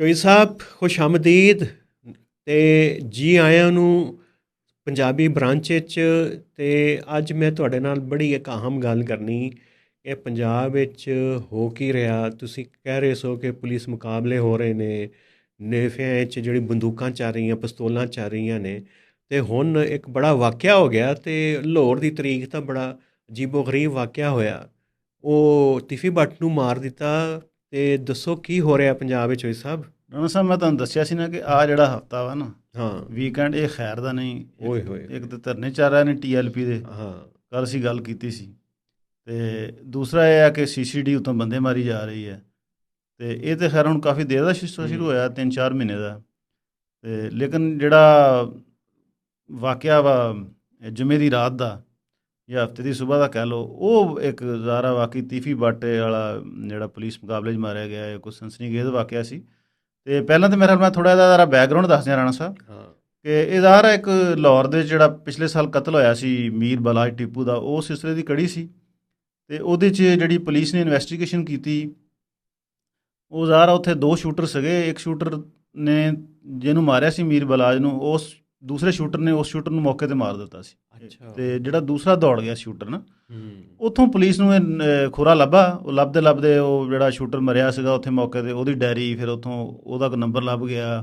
ਚੋਈ ਸਾਹਿਬ ਖੁਸ਼ਾਮਦੀਦ ਤੇ ਜੀ ਆਇਆਂ ਨੂੰ ਪੰਜਾਬੀ ਬ੍ਰਾਂਚ ਵਿੱਚ ਤੇ ਅੱਜ ਮੈਂ ਤੁਹਾਡੇ ਨਾਲ ਬੜੀ ਇੱਕ ਅਹਿਮ ਗੱਲ ਕਰਨੀ ਕਿ ਪੰਜਾਬ ਵਿੱਚ ਹੋ ਕੀ ਰਿਹਾ। ਤੁਸੀਂ ਕਹਿ ਰਹੇ ਸੋ ਕਿ ਪੁਲਿਸ ਮੁਕਾਬਲੇ ਹੋ ਰਹੇ ਨੇ, ਨੇਫਿਆਂ ਵਿੱਚ ਜਿਹੜੀ ਬੰਦੂਕਾਂ ਚੱਲ ਰਹੀਆਂ, ਪਿਸਤੌਲਾਂ ਚੱਲ ਰਹੀਆਂ ਨੇ ਤੇ ਹੁਣ ਇੱਕ ਬੜਾ ਵਾਕਿਆ ਹੋ ਗਿਆ ਤੇ ਲਾਹੌਰ ਦੀ ਤਰੀਕ ਤਾਂ ਬੜਾ ਅਜੀਬੋ-ਗਰੀਬ ਵਾਕਿਆ ਹੋਇਆ। ਉਹ ਤਿਫੀ ਬੱਟ ਨੂੰ ਮਾਰ ਦਿੱਤਾ ਤੇ ਦੱਸੋ ਕੀ ਹੋ ਰਿਹਾ ਪੰਜਾਬ ਵਿੱਚ ਹੋਈ ਸਾਹਿਬ? ਰਾਣਾ ਸਾਹਿਬ ਮੈਂ ਤੁਹਾਨੂੰ ਦੱਸਿਆ ਸੀ ਨਾ ਕਿ ਆ ਜਿਹੜਾ ਹਫਤਾ ਵਾ ਨਾ ਹਾਂ। ਵੀਕਐਂਡ ਇਹ ਖੈਰ ਦਾ ਨਹੀਂ ਓਏ ਹੋਏ। ਇੱਕ ਤਾਂ ਧਰਨੇ ਚੱਲ ਰਹੇ ਨੇ ਟੀਐਲਪੀ ਦੇ। ਹਾਂ। ਕੱਲ ਅਸੀਂ ਗੱਲ ਕੀਤੀ ਸੀ। ਤੇ ਦੂਸਰਾ ਇਹ ਆ ਕਿ ਸੀਸੀਡੀ ਉਤੋਂ ਬੰਦੇ ਮਾਰੀ ਜਾ ਰਹੀ ਹੈ। ਤੇ ਇਹ ਤੇ ਖੈਰ ਹੁਣ ਕਾਫੀ ਦੇਰ ਦਾ ਸਿਸਟਮ। ਸ਼ੁਰੂ ਹੋਇਆ 3-4 ਮਹੀਨੇ ਦਾ। ਤੇ ਲੇਕਿਨ ਜਿਹੜਾ ਵਾਕਿਆ ਵਾ ਜੁਮੇ ਦੀ ਰਾਤ ਦਾ ਜਾਂ ਹਫ਼ਤੇ ਦੀ ਸਵੇਰ ਦਾ ਕਹਿ ਲਓ ਉਹ ਇੱਕ ਜ਼ਾਰਾ ਵਾਕਈ ਤੀਫੀ ਬਾਟੇ ਵਾਲਾ ਜਿਹੜਾ ਪੁਲਿਸ ਮੁਕਾਬਲੇ 'ਚ ਮਾਰਿਆ ਗਿਆ ਇਹ ਕੋਈ ਸਨਸਨੀਖੇਜ਼ ਵਾਕਿਆ ਸੀ। ਤੇ ਪਹਿਲਾਂ ਤੇ ਮੇਰਾ ਮੈਂ ਥੋੜਾ ਜਿਹਾ ਜ਼ਰਾ ਬੈਕਗ੍ਰਾਉਂਡ ਦੱਸ ਦਿਆਂ ਰਾਣਾ ਸਾਹਿਬ। ਹਾਂ। ਕਿ ਇਹ ਜ਼ਾਹਰ ਹੈ ਇੱਕ ਲਾਹੌਰ ਦੇ ਜਿਹੜਾ ਪਿਛਲੇ ਸਾਲ ਕਤਲ ਹੋਇਆ ਸੀ ਮੀਰ ਬਲਾਜ ਟਿੱਪੂ ਦਾ ਉਹ ਸਿਲਸਿਲੇ ਦੀ ਕੜੀ ਸੀ। ਤੇ ਉਹਦੇ 'ਚ ਜਿਹੜੀ ਪੁਲਿਸ ਨੇ ਇਨਵੈਸਟੀਗੇਸ਼ਨ ਕੀਤੀ ਉਹ ਜ਼ਾਹਰ ਹੈ ਉੱਥੇ ਦੋ ਸ਼ੂਟਰ ਸੀਗੇ ਇੱਕ ਸ਼ੂਟਰ ਨੇ ਜਿਹਨੂੰ ਮਾਰਿਆ ਸੀ ਮੀਰ ਬਲਾਜ ਨੂੰ ਉਸ ਦੂਸਰੇ ਸ਼ੂਟਰ ਨੇ ਉਸ ਸ਼ੂਟਰ ਨੂੰ ਮੌਕੇ ਤੇ ਮਾਰ ਦਿੱਤਾ ਸੀ। ਅੱਛਾ। ਤੇ ਜਿਹੜਾ ਦੂਸਰਾ ਦੌੜ ਗਿਆ ਸ਼ੂਟਰ ਨਾ ਉੱਥੋਂ ਪੁਲਿਸ ਨੂੰ ਇਹ ਖੁਰਾ ਲੱਭਾ। ਉਹ ਲੱਭਦੇ ਲੱਭਦੇ ਉਹ ਜਿਹੜਾ ਸ਼ੂਟਰ ਮਰਿਆ ਸੀਗਾ ਉੱਥੇ ਮੌਕੇ ਤੇ ਉਹਦੀ ਡਾਇਰੀ ਫਿਰ ਉੱਥੋਂ ਉਹਦਾ ਨੰਬਰ ਲੱਭ ਗਿਆ।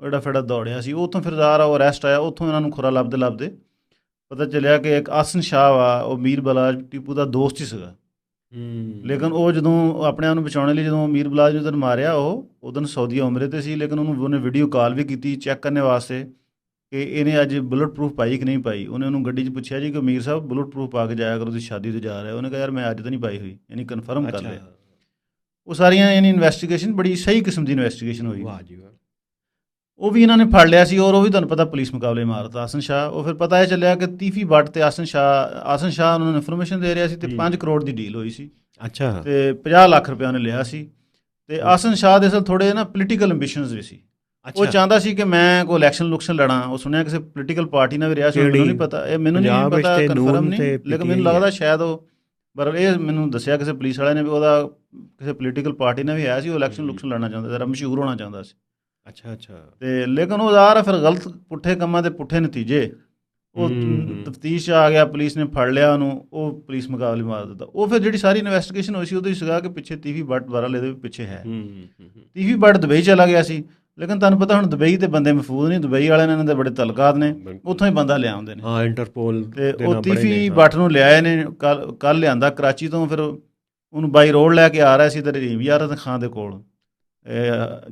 ਉਹ ਜਿਹੜਾ ਫੜਾ ਦੌੜਿਆ ਸੀ ਉੱਥੋਂ ਫਿਰ ਜ਼ਾਹਰ ਆ ਉਹ ਅਰੈਸਟ ਆਇਆ ਉੱਥੋਂ ਇਹਨਾਂ ਨੂੰ ਖੁਰਾ ਲੱਭਦੇ ਲੱਭਦੇ ਪਤਾ ਚੱਲਿਆ ਕਿ ਇੱਕ ਆਸਨ ਸ਼ਾਹ ਵਾ ਉਹ ਮੀਰ ਬਲਾਜ ਟੀਪੂ ਦਾ ਦੋਸਤ ਹੀ ਸੀਗਾ। ਹੂੰ। ਲੇਕਿਨ ਉਹ ਜਦੋਂ ਆਪਣੇ ਆਪ ਨੂੰ ਬਚਾਉਣ ਲਈ ਜਦੋਂ ਮੀਰ ਬਲਾਜ ਨੂੰ ਮਾਰਿਆ ਉਹ ਉਦੋਂ ਸਾਊਦੀ ਉਮਰੇ ਤੇ ਸੀ ਲੇਕਿਨ ਉਹਨੂੰ ਉਹਨੇ ਵੀਡੀਓ ਕਾਲ ਵੀ ਕੀਤੀ ਚੈੱਕ ਕਰਨ ਵਾਸਤੇ। ਕਿ ਇਹਨੇ ਅੱਜ ਬੁਲਟ ਪ੍ਰੂਫ ਪਾਈ ਕਿ ਨਹੀਂ ਪਾਈ? ਉਹਨੇ ਉਹਨੂੰ ਗੱਡੀ 'ਚ ਪੁੱਛਿਆ ਜੀ ਕਿ ਮੀਰ ਸਾਹਿਬ ਬੁਲਟ ਪ੍ਰੂਫ ਪਾ ਕੇ ਜਾਇਆ ਕਰੋ ਤੁਸੀਂ ਸ਼ਾਦੀ ਤੇ ਜਾ ਰਹੇ ਹੋ। ਉਹਨੇ ਕਿਹਾ ਯਾਰ ਮੈਂ ਅੱਜ ਤਾਂ ਨਹੀਂ ਪਾਈ ਹੋਈ। ਯਾਨੀ ਕਨਫਰਮ ਕਰ ਲਿਆ। ਉਹ ਸਾਰੀਆਂ ਯਾਨੀ ਇਨਵੈਸਟੀਗੇਸ਼ਨ ਬੜੀ ਸਹੀ ਕਿਸਮ ਦੀ ਇਨਵੈਸਟੀਗੇਸ਼ਨ ਹੋਈ। ਵਾਹ ਜੀ ਵਾਹ। ਉਹ ਵੀ ਇਹਨਾਂ ਨੇ ਫੜ ਲਿਆ ਸੀ ਔਰ ਉਹ ਵੀ ਤੁਹਾਨੂੰ ਪਤਾ ਪੁਲਿਸ ਮੁਕਾਬਲੇ ਮਾਰਤਾ ਆਸਨ ਸ਼ਾਹ। ਉਹ ਫਿਰ ਪਤਾ ਇਹ ਚੱਲਿਆ ਕਿ ਤੀਫੀ ਬੱਟ ਤੇ ਆਸਨ ਸ਼ਾਹ ਆਸਨ ਸ਼ਾਹ ਉਹਨਾਂ ਨੂੰ ਇਨਫੋਰਮੇਸ਼ਨ ਦੇ ਰਿਹਾ ਸੀ ਤੇ ਜੀ। 5 ਕਰੋੜ ਦੀ ਡੀਲ ਹੋਈ ਸੀ। ਅੱਛਾ। ਤੇ 50 ਲੱਖ ਰੁਪਏ ਉਹਨੇ ਲਿਆ ਸੀ। ਤੇ ਆਸਨ ਸ਼ਾਹ ਦੇ ਅਸਲ ਥੋੜੇ ਨਾ ਪੋਲੀਟੀਕਲ ਐਂਬੀਸ਼ਨਸ ਵੀ ਸੀ। ਉਹ ਚਾਹੁੰਦਾ ਸੀ ਕਿ ਮੈਂ ਕੋਈ ਇਲੈਕਸ਼ਨ ਲੁਕਸ਼ਨ ਲੜਾਂ। ਉਹ ਸੁਣਿਆ ਕਿਸੇ ਪੋਲੀਟੀਕਲ ਪਾਰਟੀ ਨਾਲ ਵੀ ਰਿਹਾ ਸੀ ਮੈਨੂੰ? ਨਹੀਂ ਪਤਾ। ਇਹ ਮੈਨੂੰ ਨਹੀਂ ਪਤਾ ਕਨਫਰਮ ਨਹੀਂ। ਲੇਕਿਨ ਮੈਨੂੰ ਲੱਗਦਾ ਸ਼ਾਇਦ ਉਹ ਪਰ ਇਹ ਮੈਨੂੰ ਦੱਸਿਆ ਕਿਸੇ ਪੁਲਿਸ ਵਾਲਿਆਂ ਨੇ ਵੀ ਉਹਦਾ ਕਿਸੇ ਪੋਲੀਟੀਕਲ ਪਾਰਟੀ ਨਾਲ ਵੀ ਆਇਆ ਸੀ ਉਹ ਇਲੈਕਸ਼ਨ। ਲੁਕਸ਼ਨ ਲੜਨਾ ਚਾਹੁੰਦਾ ਜ਼ਰਾ ਮਸ਼ਹੂਰ ਹੋਣਾ ਚਾਹੁੰਦਾ ਸੀ। ਅੱਛਾ ਅੱਛਾ। ਤੇ ਲੇਕਿਨ ਉਹ ਜ਼ਾਹਰ ਹੈ ਫਿਰ ਗਲਤ ਪੁੱਠੇ ਕੰਮਾਂ ਦੇ ਪੁੱਠੇ ਨਤੀਜੇ। ਉਹ। ਤਫਤੀਸ਼ ਆ ਗਿਆ ਪੁਲਿਸ ਨੇ ਫੜ ਲਿਆ ਉਹਨੂੰ ਉਹ ਪੁਲਿਸ ਮੁਕਾਬਲੇ ਮਾਰ ਦਿੱਤਾ। ਉਹ ਫਿਰ ਜਿਹੜੀ ਸਾਰੀ ਇਨਵੈਸਟੀਗੇਸ਼ਨ ਹੋਈ ਸੀ ਉਹਦੇ ਵਿੱਚ ਸੀਗਾ ਕਿ ਪਿੱਛੇ ਤੀਵੀ ਬੱਟ ਦੁਆਰਾ ਦੇ ਵੀ ਪਿੱਛੇ ਹੈ। ਹੂੰ ਹੂੰ, ਹੂੰ। ਤੀਵੀ ਬੱਟ ਦੁਬਈ ਚਲਾ ਗਿਆ ਸੀ। ਲੇਕਿਨ ਤੁਹਾਨੂੰ ਪਤਾ ਹੁਣ ਦੁਬਈ ਦੇ ਬੰਦੇ ਮਹਿਫੂਜ਼ ਨਹੀਂ ਦੁਬਈ ਵਾਲਿਆਂ ਨੇ ਇਹਨਾਂ ਦੇ ਬੜੇ ਤਲਕਾਤ ਨੇ। ਉੱਥੋਂ ਹੀ ਬੰਦਾ ਲਿਆਉਂਦੇ ਨੇ ਹਾਂ ਇੰਟਰਪੋਲ ਤੇ ਉਹ ਤੀਫੀ ਹਾਂ। ਬੱਟ ਨੂੰ ਲਿਆਏ ਨੇ ਕੱਲ ਕੱਲ ਲਿਆਂਦਾ ਕਰਾਚੀ ਤੋਂ ਫਿਰ ਉਹਨੂੰ ਬਾਈ ਰੋਡ ਲੈ ਕੇ ਆ ਰਿਹਾ ਸੀ ਤੇ ਰਹੀਮ ਯਾਰ ਖਾਂ ਦੇ ਕੋਲ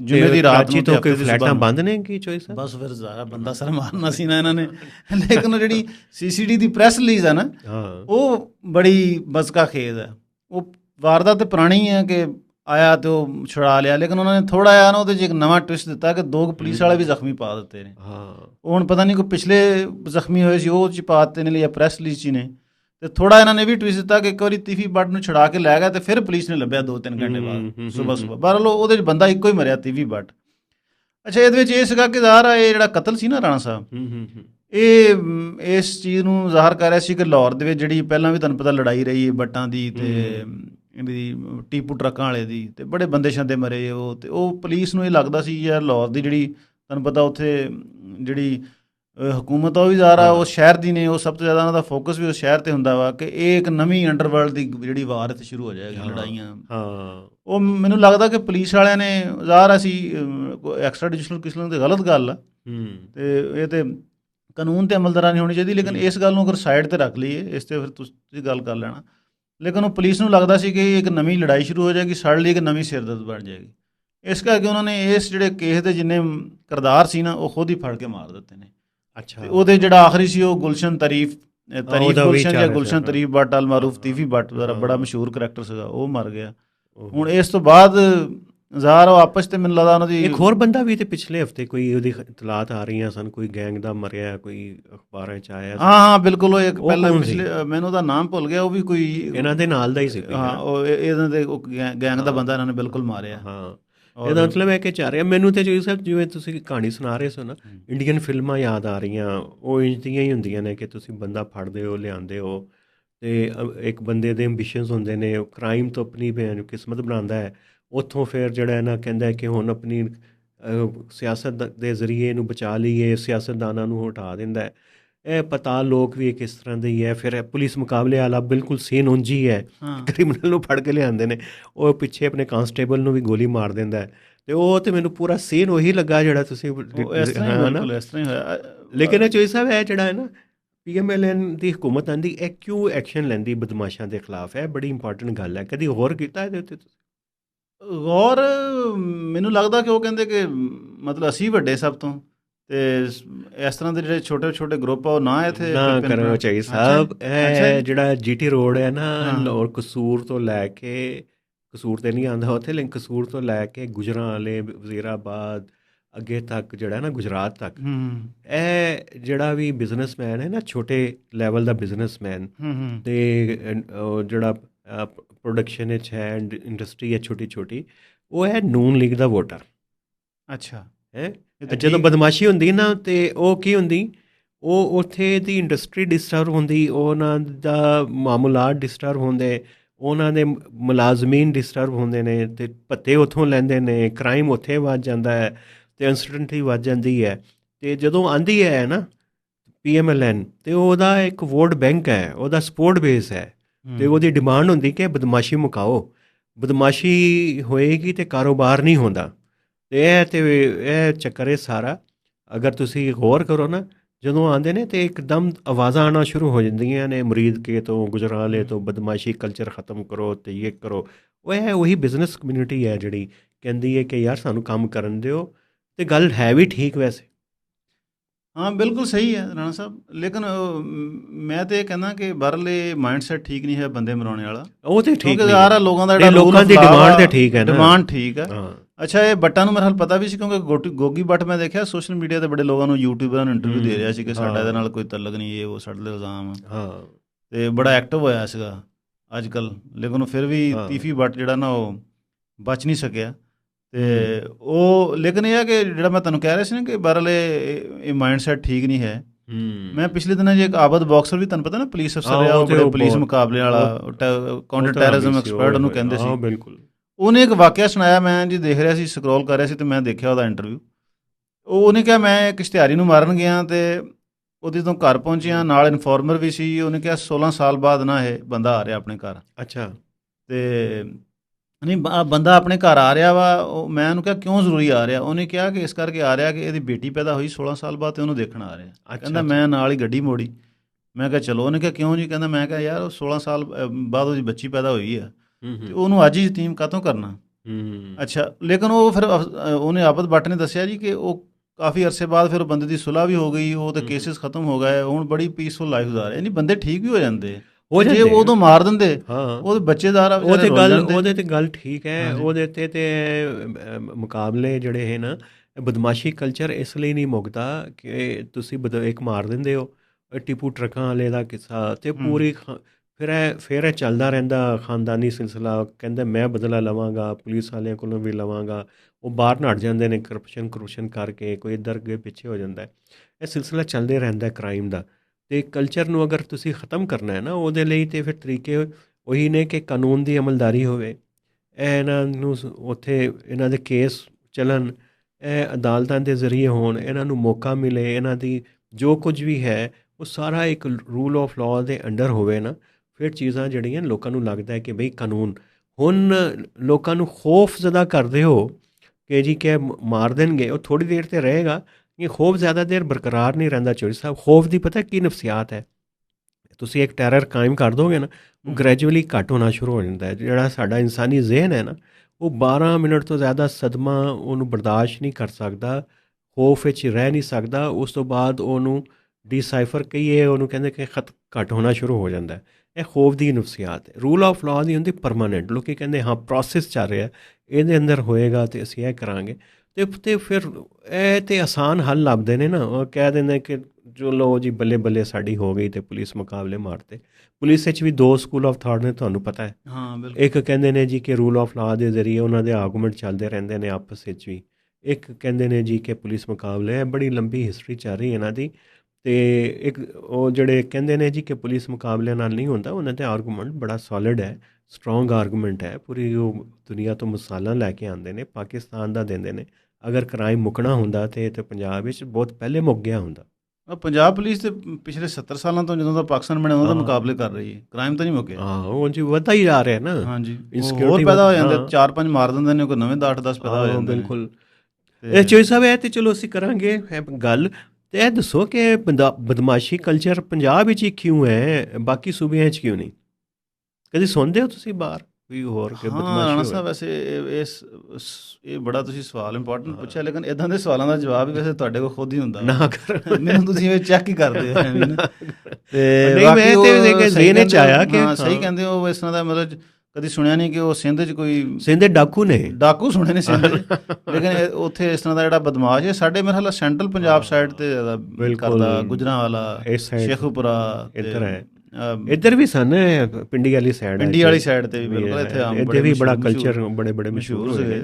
ਜੁਮੇ ਦੀ ਰਾਤ ਨੂੰ ਤੋਂ ਤੇ ਕੋਈ ਫਲੈਟਾਂ। ਬੰਦ ਨੇ ਕੀ ਚੋਇਸ ਬਸ ਫਿਰ ਜ਼ਾਰਾ ਬੰਦਾ ਸਰ ਮਾਰਨਾ ਸੀ ਨਾ ਇਹਨਾਂ ਨੇ ਲੇਕਿਨ ਉਹ ਜਿਹੜੀ ਸੀਸੀਡੀ ਦੀ ਪ੍ਰੈਸ ਰਿਲੀਜ਼ ਆ ਨਾ ਹਾਂ ਉਹ ਬੜੀ ਬਜ਼ਕਾ ਖੇਜ਼ ਹੈ ਉਹ ਵਾਰਦਾਤ ਤੇ ਪੁਰਾਣੀ ਹੈ ਕਿ ਆਇਆ ਤੇ ਉਹ ਛੁਡਾ ਲਿਆ ਲੇਕਿਨ ਉਹਨਾਂ ਨੇ ਥੋੜਾ ਜਿਹਾ ਨਾ ਉਹਦੇ 'ਚ ਇੱਕ ਨਵਾਂ ਟਵਿਸਟ ਦਿੱਤਾ ਕਿ ਦੋ ਪੁਲਿਸ ਵਾਲੇ ਵੀ ਜ਼ਖਮੀ ਪਾ ਦਿੱਤੇ ਨੇ। ਹਾਂ। ਉਹ ਹੁਣ ਪਤਾ ਨਹੀਂ ਕੋਈ ਪਿਛਲੇ ਜ਼ਖਮੀ ਹੋਏ ਸੀ ਉਹ ਚ ਪਾ ਦਿੱਤੇ ਨੇ ਜਾਂ ਪ੍ਰੈਸ ਰਿਲੀਜ਼ 'ਚ ਨੇ। ਤੇ ਥੋੜਾ ਇਹਨਾਂ ਨੇ ਵੀ ਟਵਿਸਟ ਦਿੱਤਾ ਕਿ ਇੱਕ ਵਾਰੀ ਤੀਫੀ ਬੱਟ ਨੂੰ ਛੁਡਾ ਕੇ ਲੈ ਗਿਆ ਤੇ ਫਿਰ ਪੁਲਿਸ ਨੇ ਲੱਭਿਆ 2-3 ਘੰਟੇ ਬਾਅਦ ਸਵੇਰ। ਸਵੇਰ। ਬਹਰਹਾਲ ਉਹਦੇ 'ਚ ਬੰਦਾ ਇੱਕੋ ਹੀ ਮਰਿਆ ਤੀਫੀ ਬੱਟ ਅੱਛਾ ਇਹਦੇ ਵਿੱਚ ਇਹ ਸੀਗਾ ਕਿ ਜ਼ਾਹਰ ਆ ਇਹ ਜਿਹੜਾ ਕਤਲ ਸੀ ਨਾ ਰਾਣਾ ਸਾਹਿਬ ਹੂੰ ਹੂੰ ਹੂੰ। ਇਹ ਇਸ ਚੀਜ਼ ਨੂੰ ਜ਼ਾਹਰ ਕਰ ਰਿਹਾ ਸੀ ਕਿ ਲਾਹੌਰ ਦੇ ਵਿੱਚ ਜਿਹੜੀ ਪਹਿਲਾਂ ਵੀ ਤੁਹਾਨੂੰ ਪਤਾ ਲੜਾਈ ਰਹੀ ਹੈ ਬੱਟਾਂ ਦੀ ਤੇ ਇਹਦੀ ਟੀਪੂ ਟਰੱਕਾਂ ਵਾਲੇ ਦੀ ਤੇ ਬੜੇ ਬੰਦੇ ਛੰਦੇ ਮਰੇ ਉਹ ਤੇ ਉਹ ਪੁਲਿਸ ਨੂੰ ਇਹ ਲੱਗਦਾ ਸੀ ਯਾਰ ਲਾਹੌਰ ਦੀ ਜਿਹੜੀ ਤੁਹਾਨੂੰ ਪਤਾ ਉੱਥੇ ਜਿਹੜੀ ਹਕੂਮਤ ਆ ਉਹ ਵੀ ਜ਼ਾਹਰਾ ਉਹ ਸ਼ਹਿਰ ਦੀ ਨੇ ਉਹ ਸਭ ਤੋਂ ਜ਼ਿਆਦਾ ਉਹਨਾਂ ਦਾ ਫੋਕਸ ਵੀ ਉਸ ਸ਼ਹਿਰ ਤੇ ਹੁੰਦਾ ਵਾ ਕਿ ਇਹ ਇੱਕ ਨਵੀਂ ਅੰਡਰਵਰਲਡ ਦੀ ਜਿਹੜੀ ਵਾਰ ਇੱਥੇ ਸ਼ੁਰੂ ਹੋ ਜਾਏਗੀ। ਲੜਾਈਆਂ। ਹਾਂ। ਉਹ ਮੈਨੂੰ ਲੱਗਦਾ ਕਿ ਪੁਲਿਸ ਵਾਲਿਆਂ ਨੇ ਜ਼ਾਹਰ ਅਸੀਂ ਐਕਸਟਰਾ ਜੁਡੀਸ਼ੀਅਲ ਕਿਸਮ ਤੇ ਗਲਤ ਗੱਲ ਆ। ਹੂੰ। ਤੇ ਇਹ ਤੇ ਕਾਨੂੰਨ ਤੇ ਅਮਲਦਾਰਾਂ ਨਹੀਂ ਹੋਣੀ ਚਾਹੀਦੀ ਲੇਕਿਨ ਇਸ ਗੱਲ ਨੂੰ ਅਗਰ ਸਾਈਡ ਤੇ ਰੱਖ ਲਈਏ ਇਸ ਤੇ ਫਿਰ ਤੁਸੀਂ ਗੱਲ ਕਰ ਲੈਣਾ। ਲੇਕਿਨ ਉਹ ਪੁਲਿਸ ਨੂੰ ਲੱਗਦਾ ਸੀ ਕਿ ਇੱਕ ਨਵੀਂ ਲੜਾਈ ਸ਼ੁਰੂ ਹੋ ਜਾਏਗੀ ਸਾਡੇ ਲਈ ਇੱਕ ਨਵੀਂ ਸਿਰਦਰਦ ਬਣ ਜਾਏਗੀ ਇਸ ਕਰਕੇ ਉਹਨਾਂ ਨੇ ਇਸ ਜਿਹੜੇ ਕੇਸ ਦੇ ਜਿੰਨੇ ਕਰਦਾਰ ਸੀ ਨਾ ਉਹ ਖੁਦ ਹੀ ਫੜ ਕੇ ਮਾਰ ਦਿੱਤੇ ਨੇ ਅੱਛਾ ਤੇ ਉਹਦੇ ਜਿਹੜਾ ਆਖਰੀ ਸੀ ਉਹ ਗੁਲਸ਼ਨ ਤਾਰੀਫ ਤਾਰੀਫ ਗੁਲਸ਼ਨ ਜਾਂ ਗੁਲਸ਼ਨ। ਤਾਰੀਫ ਬੱਟ ਅਲ ਮਾਰੂਫ ਤੀਫੀ ਬੱਟ ਦਾ। ਬੜਾ ਮਸ਼ਹੂਰ ਕਰੈਕਟਰ ਸੀਗਾ ਉਹ ਮਰ ਗਿਆ ਹੁਣ ਇਸ ਤੋਂ ਬਾਅਦ ਜ਼ਾਹਰ ਉਹ ਆਪਸ ਤੇ ਮੈਨੂੰ ਲੱਗਦਾ ਉਹਨਾਂ ਦੀ ਇੱਕ ਹੋਰ ਬੰਦਾ ਵੀ ਤੇ ਪਿਛਲੇ ਹਫ਼ਤੇ ਕੋਈ ਉਹਦੀ ਇਤਲਾਤ ਆ ਰਹੀਆਂ ਸਨ ਕੋਈ ਗੈਂਗ ਦਾ ਮਰਿਆ ਕੋਈ ਅਖਬਾਰਾਂ 'ਚ ਆਇਆ। ਹਾਂ ਹਾਂ ਬਿਲਕੁਲ ਉਹ ਇੱਕ ਪਹਿਲਾਂ? ਪਿਛਲੇ ਮੈਨੂੰ ਉਹਦਾ ਨਾਮ ਭੁੱਲ ਗਿਆ ਉਹ ਵੀ ਕੋਈ ਇਹਨਾਂ ਦੇ ਨਾਲ ਦਾ ਹੀ ਸੀ ਹਾਂ ਉਹ ਇਹ- ਇਹਨਾਂ ਦੇ ਗੈਂਗ ਦਾ। ਬੰਦਾ ਇਹਨਾਂ ਨੇ ਬਿਲਕੁਲ ਮਾਰਿਆ ਹਾਂ ਇਹਦਾ ਮਤਲਬ ਹੈ ਕਿ ਚਾਹ ਰਿਹਾ ਮੈਨੂੰ ਤੇ ਜੀ ਸਾਹਿਬ ਜਿਵੇਂ ਤੁਸੀਂ ਕਹਾਣੀ ਸੁਣਾ ਰਹੇ ਸੋ ਨਾ। ਇੰਡੀਅਨ ਫਿਲਮਾਂ ਯਾਦ ਆ ਰਹੀਆਂ ਉਹ ਇੰਜ ਦੀਆਂ ਹੀ ਹੁੰਦੀਆਂ ਨੇ ਕਿ ਤੁਸੀਂ ਬੰਦਾ ਫੜਦੇ ਹੋ ਲਿਆਉਂਦੇ ਹੋ ਤੇ ਇੱਕ ਬੰਦੇ ਦੇ ਐਂਬੀਸ਼ਨਸ ਹੁੰਦੇ ਨੇ ਉਹ ਕ੍ਰਾਈਮ ਤੋਂ ਆਪਣੀ ਬੇਨ ਕਿਸਮਤ ਬਣਾਉਂਦਾ ਹੈ ਉੱਥੋਂ ਫਿਰ ਜਿਹੜਾ ਹੈ ਨਾ ਕਹਿੰਦਾ ਕਿ ਹੁਣ ਆਪਣੀ ਸਿਆਸਤ ਦ- ਜ਼ਰੀਏ ਇਹਨੂੰ ਬਚਾ ਲਈਏ ਸਿਆਸਤਦਾਨਾਂ ਨੂੰ ਹਟਾ ਦਿੰਦਾ ਇਹ ਪਤਾ ਲੋਕ ਵੀ ਕਿਸ ਤਰ੍ਹਾਂ ਦੇ ਹੀ ਹੈ। ਫਿਰ ਪੁਲਿਸ ਮੁਕਾਬਲੇ ਵਾਲਾ ਬਿਲਕੁਲ ਸੀਨ ਉਂਝ ਹੀ ਕ੍ਰਿਮੀਨਲ ਨੂੰ ਫੜ ਕੇ ਲਿਆਉਂਦੇ ਨੇ। ਉਹ ਪਿੱਛੇ ਆਪਣੇ ਕਾਂਸਟੇਬਲ ਨੂੰ ਵੀ ਗੋਲੀ ਮਾਰ ਦਿੰਦਾ ਹੈ। ਤੇ ਉਹ ਤੇ ਮੈਨੂੰ ਪੂਰਾ ਸੀਨ ਉਹੀ ਲੱਗਾ ਜਿਹੜਾ ਤੁਸੀਂ ਉਹ ਇਸ ਤਰ੍ਹਾਂ ਹੀ ਨਾ। ਬਿਲਕੁਲ ਇਸ ਤਰ੍ਹਾਂ ਹੀ ਹੋਇਆ। ਅ, ਲੇਕਿਨ ਇਹ ਚੋਈ ਸਾਹਿਬ ਹੈ ਜਿਹੜਾ ਹੈ ਨਾ ਪੀਐਮਐਲਐਨ ਦੀ ਹਕੂਮਤ ਆਂਦੀ ਇਹ ਕਿਉਂ ਐਕਸ਼ਨ ਲੈਂਦੀ ਬਦਮਾਸ਼ਾਂ ਦੇ ਖਿਲਾਫ? ਹੈ ਬੜੀ ਇੰਪੋਰਟੈਂਟ ਗੱਲ ਹੈ। ਕਦੀ ਹੋਰ ਕੀਤਾ ਇਹਦੇ ਉੱਤੇ ਤੁਸੀਂ? ਗੌਰ ਮੈਨੂੰ ਲੱਗਦਾ ਕਿ ਉਹ ਕਹਿੰਦੇ ਕਿ ਮਤਲਬ ਅਸੀਂ ਵੱਡੇ ਸਭ ਤੋਂ ਤੇ ਇਸ ਤਰ੍ਹਾਂ ਦੇ ਜਿਹੜੇ ਛੋਟੇ ਛੋਟੇ ਗਰੁੱਪ ਆ ਉਹ ਨਾ ਇੱਥੇ ਨਾ ਕਰਨਾ ਚਾਹੀਦਾ। ਅੱਛਾ ਸਾਹਿਬ ਇਹ। ਜਿਹੜਾ ਜੀਟੀ ਰੋਡ ਹੈ ਨਾ। ਲਾਹੌਰ ਕਸੂਰ ਤੋਂ ਲੈ ਕੇ ਕਸੂਰ ਤੇ ਨਹੀਂ ਆਂਦਾ ਉੱਥੇ ਲੇਕਿਨ ਕਸੂਰ ਤੋਂ ਲੈ ਕੇ ਗੁਜਰਾਂ ਵਾਲੇ ਵਜ਼ੀਰਾਬਾਦ ਅੱਗੇ ਤੱਕ ਜਿਹੜਾ ਨਾ ਗੁਜਰਾਤ ਤੱਕ। ਇਹ ਜਿਹੜਾ ਵੀ ਬਿਜ਼ਨਸਮੈਨ ਹੈ ਨਾ ਛੋਟੇ ਲੈਵਲ ਦਾ ਬਿਜ਼ਨਸਮੈਨ ਤੇ ਜਿਹੜਾ ਪ੍ਰੋਡਕਸ਼ਨ ਵਿੱਚ ਹੈ ਇੰਡਸਟਰੀ ਹੈ ਛੋਟੀ ਛੋਟੀ ਉਹ ਹੈ ਨੂਨ ਲੀਗ ਦਾ ਵੋਟਰ ਅੱਛਾ। ਹੈ? ਜਦੋਂ ਬਦਮਾਸ਼ੀ ਹੁੰਦੀ ਨਾ ਤੇ ਉਹ ਕੀ ਹੁੰਦੀ? ਉਹ ਉੱਥੇ ਦੀ ਇੰਡਸਟਰੀ ਡਿਸਟਰਬ ਹੁੰਦੀ ਉਹਨਾਂ ਦਾ ਮਾਮੂਲਾਤ ਡਿਸਟਰਬ ਹੁੰਦੇ ਉਹਨਾਂ ਦੇ ਮੁਲਾਜ਼ਮੀਨ ਡਿਸਟਰਬ ਹੁੰਦੇ ਨੇ ਤੇ ਭੱਤੇ ਉੱਥੋਂ ਲੈਂਦੇ ਨੇ ਕ੍ਰਾਈਮ ਉੱਥੇ ਵੱਧ ਜਾਂਦਾ ਹੈ ਤੇ ਅਨਸਰਟਨਟੀ ਵੱਧ ਜਾਂਦੀ ਹੈ। ਤੇ ਜਦੋਂ ਆਂਦੀ ਹੈ ਨਾ ਪੀਐਮਐਲਐਨ ਤੇ ਉਹਦਾ ਇੱਕ ਵੋਟ ਬੈਂਕ ਹੈ ਉਹਦਾ ਸਪੋਰਟ ਬੇਸ ਹੂੰ। ਤੇ ਉਹਦੀ ਡਿਮਾਂਡ ਹੁੰਦੀ ਕਿ ਬਦਮਾਸ਼ੀ ਮੁਕਾਓ। ਬਦਮਾਸ਼ੀ ਹੋਏਗੀ ਤੇ ਕਾਰੋਬਾਰ ਨਹੀਂ ਹੁੰਦਾ। ਤੇ ਇਹ ਤੇ ਇਹ ਚੱਕਰ ਹੈ ਸਾਰਾ। ਅਗਰ ਤੁਸੀਂ ਗੌਰ ਕਰੋ ਨਾ, ਜਦੋਂ ਆਉਂਦੇ ਨੇ ਤੇ ਇੱਕਦਮ ਆਵਾਜ਼ਾਂ ਆਉਣਾ ਸ਼ੁਰੂ ਹੋ ਜਾਂਦੀਆਂ ਨੇ, ਮਰੀਦ ਕੇ ਤੋਂ, ਗੁਜਰਾਲੇ ਤੋਂ, ਬਦਮਾਸ਼ੀ ਕਲਚਰ ਖਤਮ ਕਰੋ ਤੇ ਇਹ ਕਰੋ। ਉਹ ਇਹ ਉਹੀ ਬਿਜ਼ਨਸ ਕਮਿਊਨਿਟੀ ਹੈ ਜਿਹੜੀ ਕਹਿੰਦੀ ਹੈ ਕਿ ਯਾਰ ਸਾਨੂੰ ਕੰਮ ਕਰਨ ਦਿਓ। ਤੇ ਗੱਲ ਹੈ ਵੀ ਠੀਕ ਵੈਸੇ। ਹਾਂ ਬਿਲਕੁਲ ਸਹੀ ਹੈ ਰਾਣਾ ਸਾਹਿਬ ਲੇਕਿਨ ਮ- ਤੇ ਇਹ ਕਹਿੰਦਾ ਕਿ ਬਾਹਰਲੇ ਮਾਈਂਡਸੈਟ ਠੀਕ ਨਹੀਂ ਹੈ ਬੰਦੇ ਮਰਾਉਣੇ ਵਾਲਾ ਉਹ ਤੇ ਠੀਕ ਨਹੀਂ। ਆਹ ਲੋਕਾਂ ਦਾ ਜਿਹੜਾ ਲੋਕਾਂ ਦੀ demand ਤੇ ਠੀਕ ਹੈ ਨਾ। ਡਿਮਾਂਡ ਠੀਕ ਹੈ ਅੱਛਾ ਇਹ ਬੱਟਾਂ ਨੂੰ ਮੇਰੇ ਪਤਾ ਵੀ ਸੀ ਕਿਉਂਕਿ ਗੋਗੀ ਬੱਟ ਮੈਂ ਦੇਖਿਆ ਸੋਸ਼ਲ ਮੀਡੀਆ ਤੇ ਬੜੇ ਲੋਕਾਂ ਨੂੰ ਯੂਟਿਊਬਰਾਂ ਨੂੰ ਇੰਟਰਵਿਊ ਦੇ ਰਿਹਾ ਸੀ ਕਿ ਸਾਡਾ। ਇਹਦੇ ਨਾਲ ਕੋਈ ਤਲਕ ਨਹੀਂ ਇਹ ਉਹ ਸਾਡੇ ਤੇ ਇਲਜ਼ਾਮ ਹਾਂ ਤੇ ਬੜਾ ਐਕਟਿਵ ਹੋਇਆ ਸੀਗਾ ਅੱਜ ਕੱਲ ਲੇਕਿਨ ਉਹ ਫਿਰ ਵੀ। ਤੀਫੀ ਬੱਟ ਜਿਹੜਾ ਨਾ ਉਹ ਬਚ ਨਹੀਂ ਸਕਿਆ ਤੇ ਉਹ ਲੇਕਿਨ ਇਹ ਹੈ ਕਿ ਜਿਹੜਾ ਮੈਂ ਤੁਹਾਨੂੰ ਕਹਿ ਰਿਹਾ ਸੀ ਨਾ ਕਿ ਬਾਹਰਲੇ ਇਹ- ਮਾਈਂਡਸੈਟ ਠੀਕ ਨਹੀਂ ਹੈ। ਹੂੰ। ਮੈਂ ਪਿਛਲੇ ਦਿਨਾਂ ਜੇ ਇੱਕ ਆਬਦ ਬਾਕਸਰ ਵੀ ਤੁਹਾਨੂੰ ਪਤਾ ਨਾ ਪੁਲਿਸ ਅਫਸਰ ਹਾਂ, ਰਿਹਾ ਉਹ ਬੜੇ ਪੁਲਿਸ ਮੁਕਾਬਲੇ ਵਾਲਾ ਕਾਊਂਟਰ ਟੈਰਰਿਜ਼ਮ ਐਕਸਪਰਟ ਉਹਨੂੰ ਕਹਿੰਦੇ ਹਾਂ ਸੀ ਬਿਲਕੁਲ। ਉਹਨੇ ਇੱਕ ਵਾਕਿਆ ਸੁਣਾਇਆ ਮੈਂ ਜੀ ਦੇਖ ਰਿਹਾ ਸੀ ਸਕਰੋਲ ਕਰ ਰਿਹਾ ਸੀ ਤੇ ਮੈਂ ਦੇਖਿਆ ਉਹਦਾ ਇੰਟਰਵਿਊ ਉਹ ਉਹਨੇ ਕਿਹਾ ਮੈਂ ਇੱਕ ਇਸ਼ਤਿਹਾਰੀ ਨੂੰ ਮਾਰਨ ਗਿਆ ਤੇ ਉਹਦੇ ਤੋਂ ਘਰ ਪਹੁੰਚਿਆ ਨਾਲ ਇਨਫੋਰਮਰ ਵੀ ਸੀ। ਉਹਨੇ ਕਿਹਾ 16 ਸਾਲ ਬਾਅਦ ਨਾ ਇਹ ਬੰਦਾ ਆ ਰਿਹਾ ਆਪਣੇ ਘਰ। ਅੱਛਾ। ਤੇ ਨਹੀਂ ਬੰਦਾ ਆਪਣੇ ਘਰ ਆ ਰਿਹਾ ਵਾ ਉਹ ਮੈਂ ਉਹਨੂੰ ਕਿਹਾ ਕਿਉਂ ਜ਼ਰੂਰੀ ਆ ਰਿਹਾ? ਉਹਨੇ ਕਿਹਾ ਕਿ ਇਸ ਕਰਕੇ ਆ ਰਿਹਾ ਕਿ ਇਹਦੀ ਬੇਟੀ ਪੈਦਾ ਹੋਈ 16 ਸਾਲ ਬਾਅਦ ਤੇ ਉਹਨੂੰ ਦੇਖਣ ਆ ਰਿਹਾ। ਕਹਿੰਦਾ। ਮੈਂ ਨਾਲ ਹੀ ਗੱਡੀ ਮੋੜੀ। ਮੈਂ ਕਿਹਾ ਚਲੋ। ਉਹਨੇ ਕਿਹਾ ਕਿਉਂ ਜੀ? ਕਹਿੰਦਾ ਮੈਂ ਕਿਹਾ ਯਾਰ ਉਹ 16 ਸਾਲ ਬਾਅਦ ਉਹਦੀ ਬੱਚੀ ਪੈਦਾ ਹੋਈ ਆ। ਤੇ ਉਹਨੂੰ ਅੱਜ ਹੀ ਯਤੀਮ ਕਾਤੋਂ ਕਰਨਾ? ਹੂੰ ਅੱਛਾ ਲੇਕਿਨ ਉਹ ਫਿਰ ਉਹਨੇ ਆਬਦ ਬੱਟ ਨੇ ਦੱਸਿਆ ਜੀ ਕਿ ਉਹ ਕਾਫੀ ਅਰਸੇ ਬਾਅਦ ਫਿਰ ਉਹ ਬੰਦੇ ਦੀ ਸੁਲਾਹ ਵੀ ਹੋ ਗਈ ਉਹ ਤੇ। ਕੇਸਿਸ ਖਤਮ ਹੋ ਗਏ ਹੁਣ ਬੜੀ ਪੀਸਫੁਲ ਲਾਈਫ ਗੁਜ਼ਾਰ। ਰਹੇ ਨਹੀਂ ਬੰਦੇ ਠੀਕ ਵੀ ਹੋ ਜਾਂਦੇ। ਹੋ ਜੇ। ਉਦੋਂ ਮਾਰ ਦਿੰਦੇ ਹਾਂ ਉਹਦੇ ਬੱਚੇਦਾਰ ਆ ਉਹ ਰੁੱਲ ਗੱਲ। ਉਹਦੇ ਤੇ ਗੱਲ ਠੀਕ ਹੈ। ਉਹਦੇ ਤੇ ਤੇ ਮੁਕਾਬਲੇ ਜਿਹੜੇ ਹੈ ਨਾ ਬਦਮਾਸ਼ੀ ਕਲਚਰ ਇਸ ਲਈ ਨਹੀਂ ਮੁੱਕਦਾ ਕਿ ਤੁਸੀਂ ਇੱਕ ਮਾਰ ਦਿੰਦੇ ਹੋ ਟਿਪੂ ਟਰੱਕਾਂ ਵਾਲੇ ਦਾ ਕਿੱਸਾ ਤੇ। ਪੂਰੀ ਫਿਰ ਇਹ ਫਿਰ ਇਹ ਚੱਲਦਾ ਰਹਿੰਦਾ ਖਾਨਦਾਨੀ ਸਿਲਸਿਲਾ ਕਹਿੰਦੇ ਮੈਂ ਬਦਲਾ ਲਵਾਂਗਾ ਪੁਲਿਸ ਵਾਲਿਆਂ ਕੋਲੋਂ ਵੀ ਲਵਾਂਗਾ ਉਹ ਬਾਹਰ ਨੱਟ ਜਾਂਦੇ ਨੇ ਕਰਪਸ਼ਨ ਕਰੂਸ਼ਨ ਕਰਕੇ ਕੋਈ ਇੱਧਰ ਅੱਗੇ ਪਿੱਛੇ ਹੋ ਜਾਂਦਾ ਇਹ ਸਿਲਸਿਲਾ ਚੱਲਦੇ ਰਹਿੰਦਾ ਕ੍ਰਾਈਮ ਦਾ ਤੇ ਕਲਚਰ ਨੂੰ ਅਗਰ ਤੁਸੀਂ ਖਤਮ ਕਰਨਾ ਹੈ ਨਾ, ਉਹਦੇ ਲਈ ਤੇ ਫਿਰ ਤਰੀਕੇ ਉਹੀ ਨੇ ਕਿ ਕਾਨੂੰਨ ਦੀ ਅਮਲਦਾਰੀ ਹੋਵੇ। ਇਹ ਇਹਨਾਂ ਨੂੰ ਸ- ਉੱਥੇ ਇਹਨਾਂ ਦੇ ਕੇਸ ਚੱਲਣ, ਇਹ ਅਦਾਲਤਾਂ ਦੇ ਜ਼ਰੀਏ ਹੋਣ, ਇਹਨਾਂ ਨੂੰ ਮੌਕਾ ਮਿਲੇ, ਇਹਨਾਂ ਦੀ ਜੋ ਕੁਝ ਵੀ ਹੈ, ਉਹ ਸਾਰਾ ਇੱਕ ਰੂਲ ਆਫ ਲਾਅ ਦੇ ਅੰਡਰ ਹੋਵੇ ਨਾ, ਫਿਰ ਚੀਜ਼ਾਂ ਜਿਹੜੀਆਂ ਲੋਕਾਂ ਨੂੰ ਲੱਗਦਾ ਹੈ ਕਿ ਬਈ ਕਾਨੂੰਨ, ਹੁਣ ਲੋਕਾਂ ਨੂੰ ਖੌਫ ਜ਼ਦਾ ਕਰਦੇ ਹੋ ਕਿ ਜੀ ਕਿ ਮਾਰ ਦੇਣਗੇ, ਉਹ ਥੋੜੀ ਦੇਰ ਤੇ ਰਹੇਗਾ ਇਹ ਖੌਫ ਜ਼ਿਆਦਾ ਦੇਰ ਬਰਕਰਾਰ ਨਹੀਂ ਰਹਿੰਦਾ ਚੋਰੀ ਸਾਹਿਬ। ਖੌਫ ਦੀ ਪਤਾ ਕੀ ਨਫਸੀਆਤ ਹੈ? ਤੁਸੀਂ ਇੱਕ ਟੈਰਰ ਕਾਇਮ ਕਰ ਦੋਗੇ ਨਾ ਉਹ। ਗ੍ਰੈਜੂਅਲੀ ਘੱਟ ਹੋਣਾ ਸ਼ੁਰੂ ਹੋ ਜਾਂਦਾ ਹੈ। ਜਿਹੜਾ ਸਾਡਾ ਇਨਸਾਨੀ ਜ਼ਿਹਨ ਹੈ ਨਾ ਉਹ 12 ਮਿੰਟ ਤੋਂ ਜ਼ਿਆਦਾ ਸਦਮਾ ਉਹਨੂੰ ਬਰਦਾਸ਼ਤ ਨਹੀਂ ਕਰ ਸਕਦਾ ਖੌਫ ਵਿੱਚ ਰਹਿ ਨਹੀਂ ਸਕਦਾ। ਉਸ ਤੋਂ ਬਾਅਦ ਉਹਨੂੰ ਡੀਸਾਈਫਰ ਕਹੀਏ ਉਹਨੂੰ ਕਹਿੰਦੇ ਕਿ ਖਤ ਘੱਟ ਹੋਣਾ ਸ਼ੁਰੂ ਹੋ ਜਾਂਦਾ ਹੈ। ਇਹ ਖੌਫ ਦੀ ਨਫਸੀਆਤ ਹੈ। ਰੂਲ ਆਫ ਲਾਅ ਦੀ ਹੁੰਦੀ ਪਰਮਾਨੈਂਟ ਲੋਕੀ ਕਹਿੰਦੇ ਹਾਂ ਪ੍ਰੋਸੈਸ ਚੱਲ ਰਿਹਾ ਇਹਦੇ ਅੰਦਰ ਹੋਏਗਾ ਤੇ ਅਸੀਂ ਇਹ ਕਰਾਂਗੇ। ਤੇ ਤੇ ਫਿਰ ਇਹ ਤੇ ਆਸਾਨ ਹੱਲ ਲੱਭਦੇ ਨੇ ਨਾ। ਉਹ ਕਹਿ ਦਿੰਦੇ ਕਿ ਜੋ ਲੋ ਜੀ ਬੱਲੇ ਬੱਲੇ ਸਾਡੀ ਹੋ ਗਈ ਤੇ ਪੁਲਿਸ ਮੁਕਾਬਲੇ ਮਾਰਤੇ। ਪੁਲਿਸ ਵਿੱਚ ਵੀ ਦੋ ਸਕੂਲ ਆਫ ਥਾਟ ਨੇ ਤੁਹਾਨੂੰ ਪਤਾ ਹੈ। ਹਾਂ ਬਿਲਕੁਲ। ਇੱਕ ਕਹਿੰਦੇ ਨੇ ਜੀ ਕਿ ਰੂਲ ਆਫ ਲਾਅ ਦੇ ਜ਼ਰੀਏ ਉਹਨਾਂ ਦੇ ਆਰਗੂਮੈਂਟ ਚੱਲਦੇ ਰਹਿੰਦੇ ਨੇ ਆਪਸ ਵਿੱਚ ਵੀ। ਇੱਕ ਕਹਿੰਦੇ ਨੇ ਜੀ ਕਿ ਪੁਲਿਸ ਮੁਕਾਬਲੇ ਹੈ ਬੜੀ ਲੰਬੀ ਹਿਸਟਰੀ ਚੱਲ ਰਹੀ ਹੈ ਇਹਨਾਂ ਦੀ। ਤੇ ਇੱਕ ਉਹ ਜਿਹੜੇ ਕਹਿੰਦੇ ਨੇ ਜੀ ਕਿ ਪੁਲਿਸ ਮੁਕਾਬਲੇ ਨਾਲ ਨਹੀਂ ਹੁੰਦਾ ਉਹਨਾਂ ਦੇ ਆਰਗੂਮੈਂਟ ਬੜਾ ਸੋਲਿਡ ਹੈ ਸਟਰੋਂਗ ਆਰਗੂਮੈਂਟ ਹੈ। ਪੂਰੀ ਉਹ ਦੁਨੀਆ ਤੋਂ ਮਿਸਾਲਾਂ ਲੈ ਕੇ ਆਉਂਦੇ ਨੇ ਪਾਕਿਸਤਾਨ ਦਾ ਦਿੰਦੇ ਨੇ। ਅਗਰ ਕ੍ਰਾਈਮ ਮੁਕਣਾ ਹੁੰਦਾ ਤੇ ਤੇ ਪੰਜਾਬ ਵਿੱਚ ਬਹੁਤ ਪਹਿਲੇ ਮੁੱਕ ਗਿਆ ਹੁੰਦਾ। ਪੰਜਾਬ ਪੁਲਿਸ ਤੇ ਪਿਛਲੇ 70 ਸਾਲਾਂ ਤੋਂ ਜਦੋਂ ਦਾ ਪਾਕਿਸਤਾਨ ਬਣਿਆ ਉਹਦਾ ਹਾਂ। ਮੁਕਾਬਲੇ ਕਰ ਰਹੀ ਹੈ। ਕ੍ਰਾਈਮ ਤਾਂ ਨਹੀਂ ਮੁੱਕਿਆ। ਹਾਂ ਉਹ ਜੀ ਵਧਦਾ ਹੀ ਜਾ ਰਿਹਾ ਨਾ। ਹਾਂਜੀ। ਹੋਰ ਪੈਦਾ ਹੋ ਜਾਂਦੇ ਹਾਂ। ਚਾਰ ਪੰਜ ਮਾਰ ਦਿੰਦੇ ਨੇ ਕੋਈ ਨਵੇਂ ਦਾ 8-10 ਪੈਦਾ ਹੋ ਹਾਂ, ਜਾਂਦੇ ਬਿਲਕੁਲ। ਇਹ ਚੋਈ ਸਾਹਿਬ ਇਹ ਤੇ ਚਲੋ ਅਸੀਂ ਕਰਾਂਗੇ ਗੱਲ। ਤੇ ਇਹ ਦੱਸੋ ਕਿ ਬੰਦਾ- ਬਦਮਾਸ਼ੀ ਕਲਚਰ ਪੰਜਾਬ ਵਿੱਚ ਹੀ ਕਿਉਂ ਹੈ? ਬਾਕੀ ਸੂਬਿਆਂ 'ਚ ਕਿਉਂ ਨਹੀਂ? ਕਦੀ ਸੁਣਦੇ ਹੋ ਤੁਸੀਂ ਬਾਹਰ ਵੀ ਹੋਰ ਕਿ ਹਾਂ ਰਾਣਾ ਬਦਮਾਸ਼ੀ ਸਾਹਿਬ? ਵੈਸੇ ਇਹ- ਇਸ ਇਹ ਬੜਾ ਤੁਸੀਂ ਸਵਾਲ ਇੰਪੋਰਟੈਂਟ ਪੁੱਛਿਆ ਲੇਕਿਨ ਇਦਾਂ ਦੇ ਸਵਾਲਾਂ ਦਾ ਜਵਾਬ ਹੀ ਵੈਸੇ ਤੁਹਾਡੇ ਕੋਲ ਖੁਦ ਹੀ ਹੁੰਦਾ ਨਾ ਕਰ ਮੈਨੂੰ ਤੁਸੀਂ ਇਹ ਚੈੱਕ ਹੀ ਕਰਦੇ ਹੋ ਐਵੇਂ ਨਾ। ਤੇ ਨਹੀਂ, ਮੈਂ ਤੇ ਸਹੀ ਜ਼ਹਨ 'ਚ ਆਇਆ ਕਿ ਹਾਂ ਸਹੀ। ਕਹਿੰਦੇ ਹੋ ਇਸ ਤਰ੍ਹਾਂ ਦਾ ਮਤਲਬ ਕਦੀ ਸੁਣਿਆ ਨਹੀਂ ਕਿ ਉਹ ਸਿੰਧ 'ਚ ਕੋਈ ਸਿੰਦੇ ਡਾਕੂ ਨੇ ਡਾਕੂ ਸੁਣੇ ਨੇ ਸਿੰਧ ਲੇਕਿਨ ਇਹ- ਉੱਥੇ ਇਸ ਤਰ੍ਹਾਂ ਦਾ ਜਿਹੜਾ ਬਦਮਾਸ਼ ਹੈ ਸਾਡੇ ਮੇਰੇ ਖਿਆਲ ਸੈਂਟਰਲ ਪੰਜਾਬ ਸਾਈਡ ਤੇ ਜ਼ਿਆਦਾ। ਕਰਦਾ ਗੁਜਰਾਂਵਾਲਾ ਇਸ side ਸ਼ੇਖੂਪੁਰਾ ਇੱਧਰ ਹੈ। ਇੱਧਰ ਵੀ ਸਨ ਪਿੰਡੀ ਵਾਲੀ ਸਾਈਡ ਪਿੰਡੀ ਵਾਲੀ ਸਾਈਡ ਤੇ ਵੀ ਬਿਲਕੁਲ ਇੱਥੇ ਆਮ ਇੱਥੇ ਵੀ ਬੜਾ ਕਲਚਰ ਬੜੇ ਬੜੇ ਮਸ਼ਹੂਰ ਹੋਏ।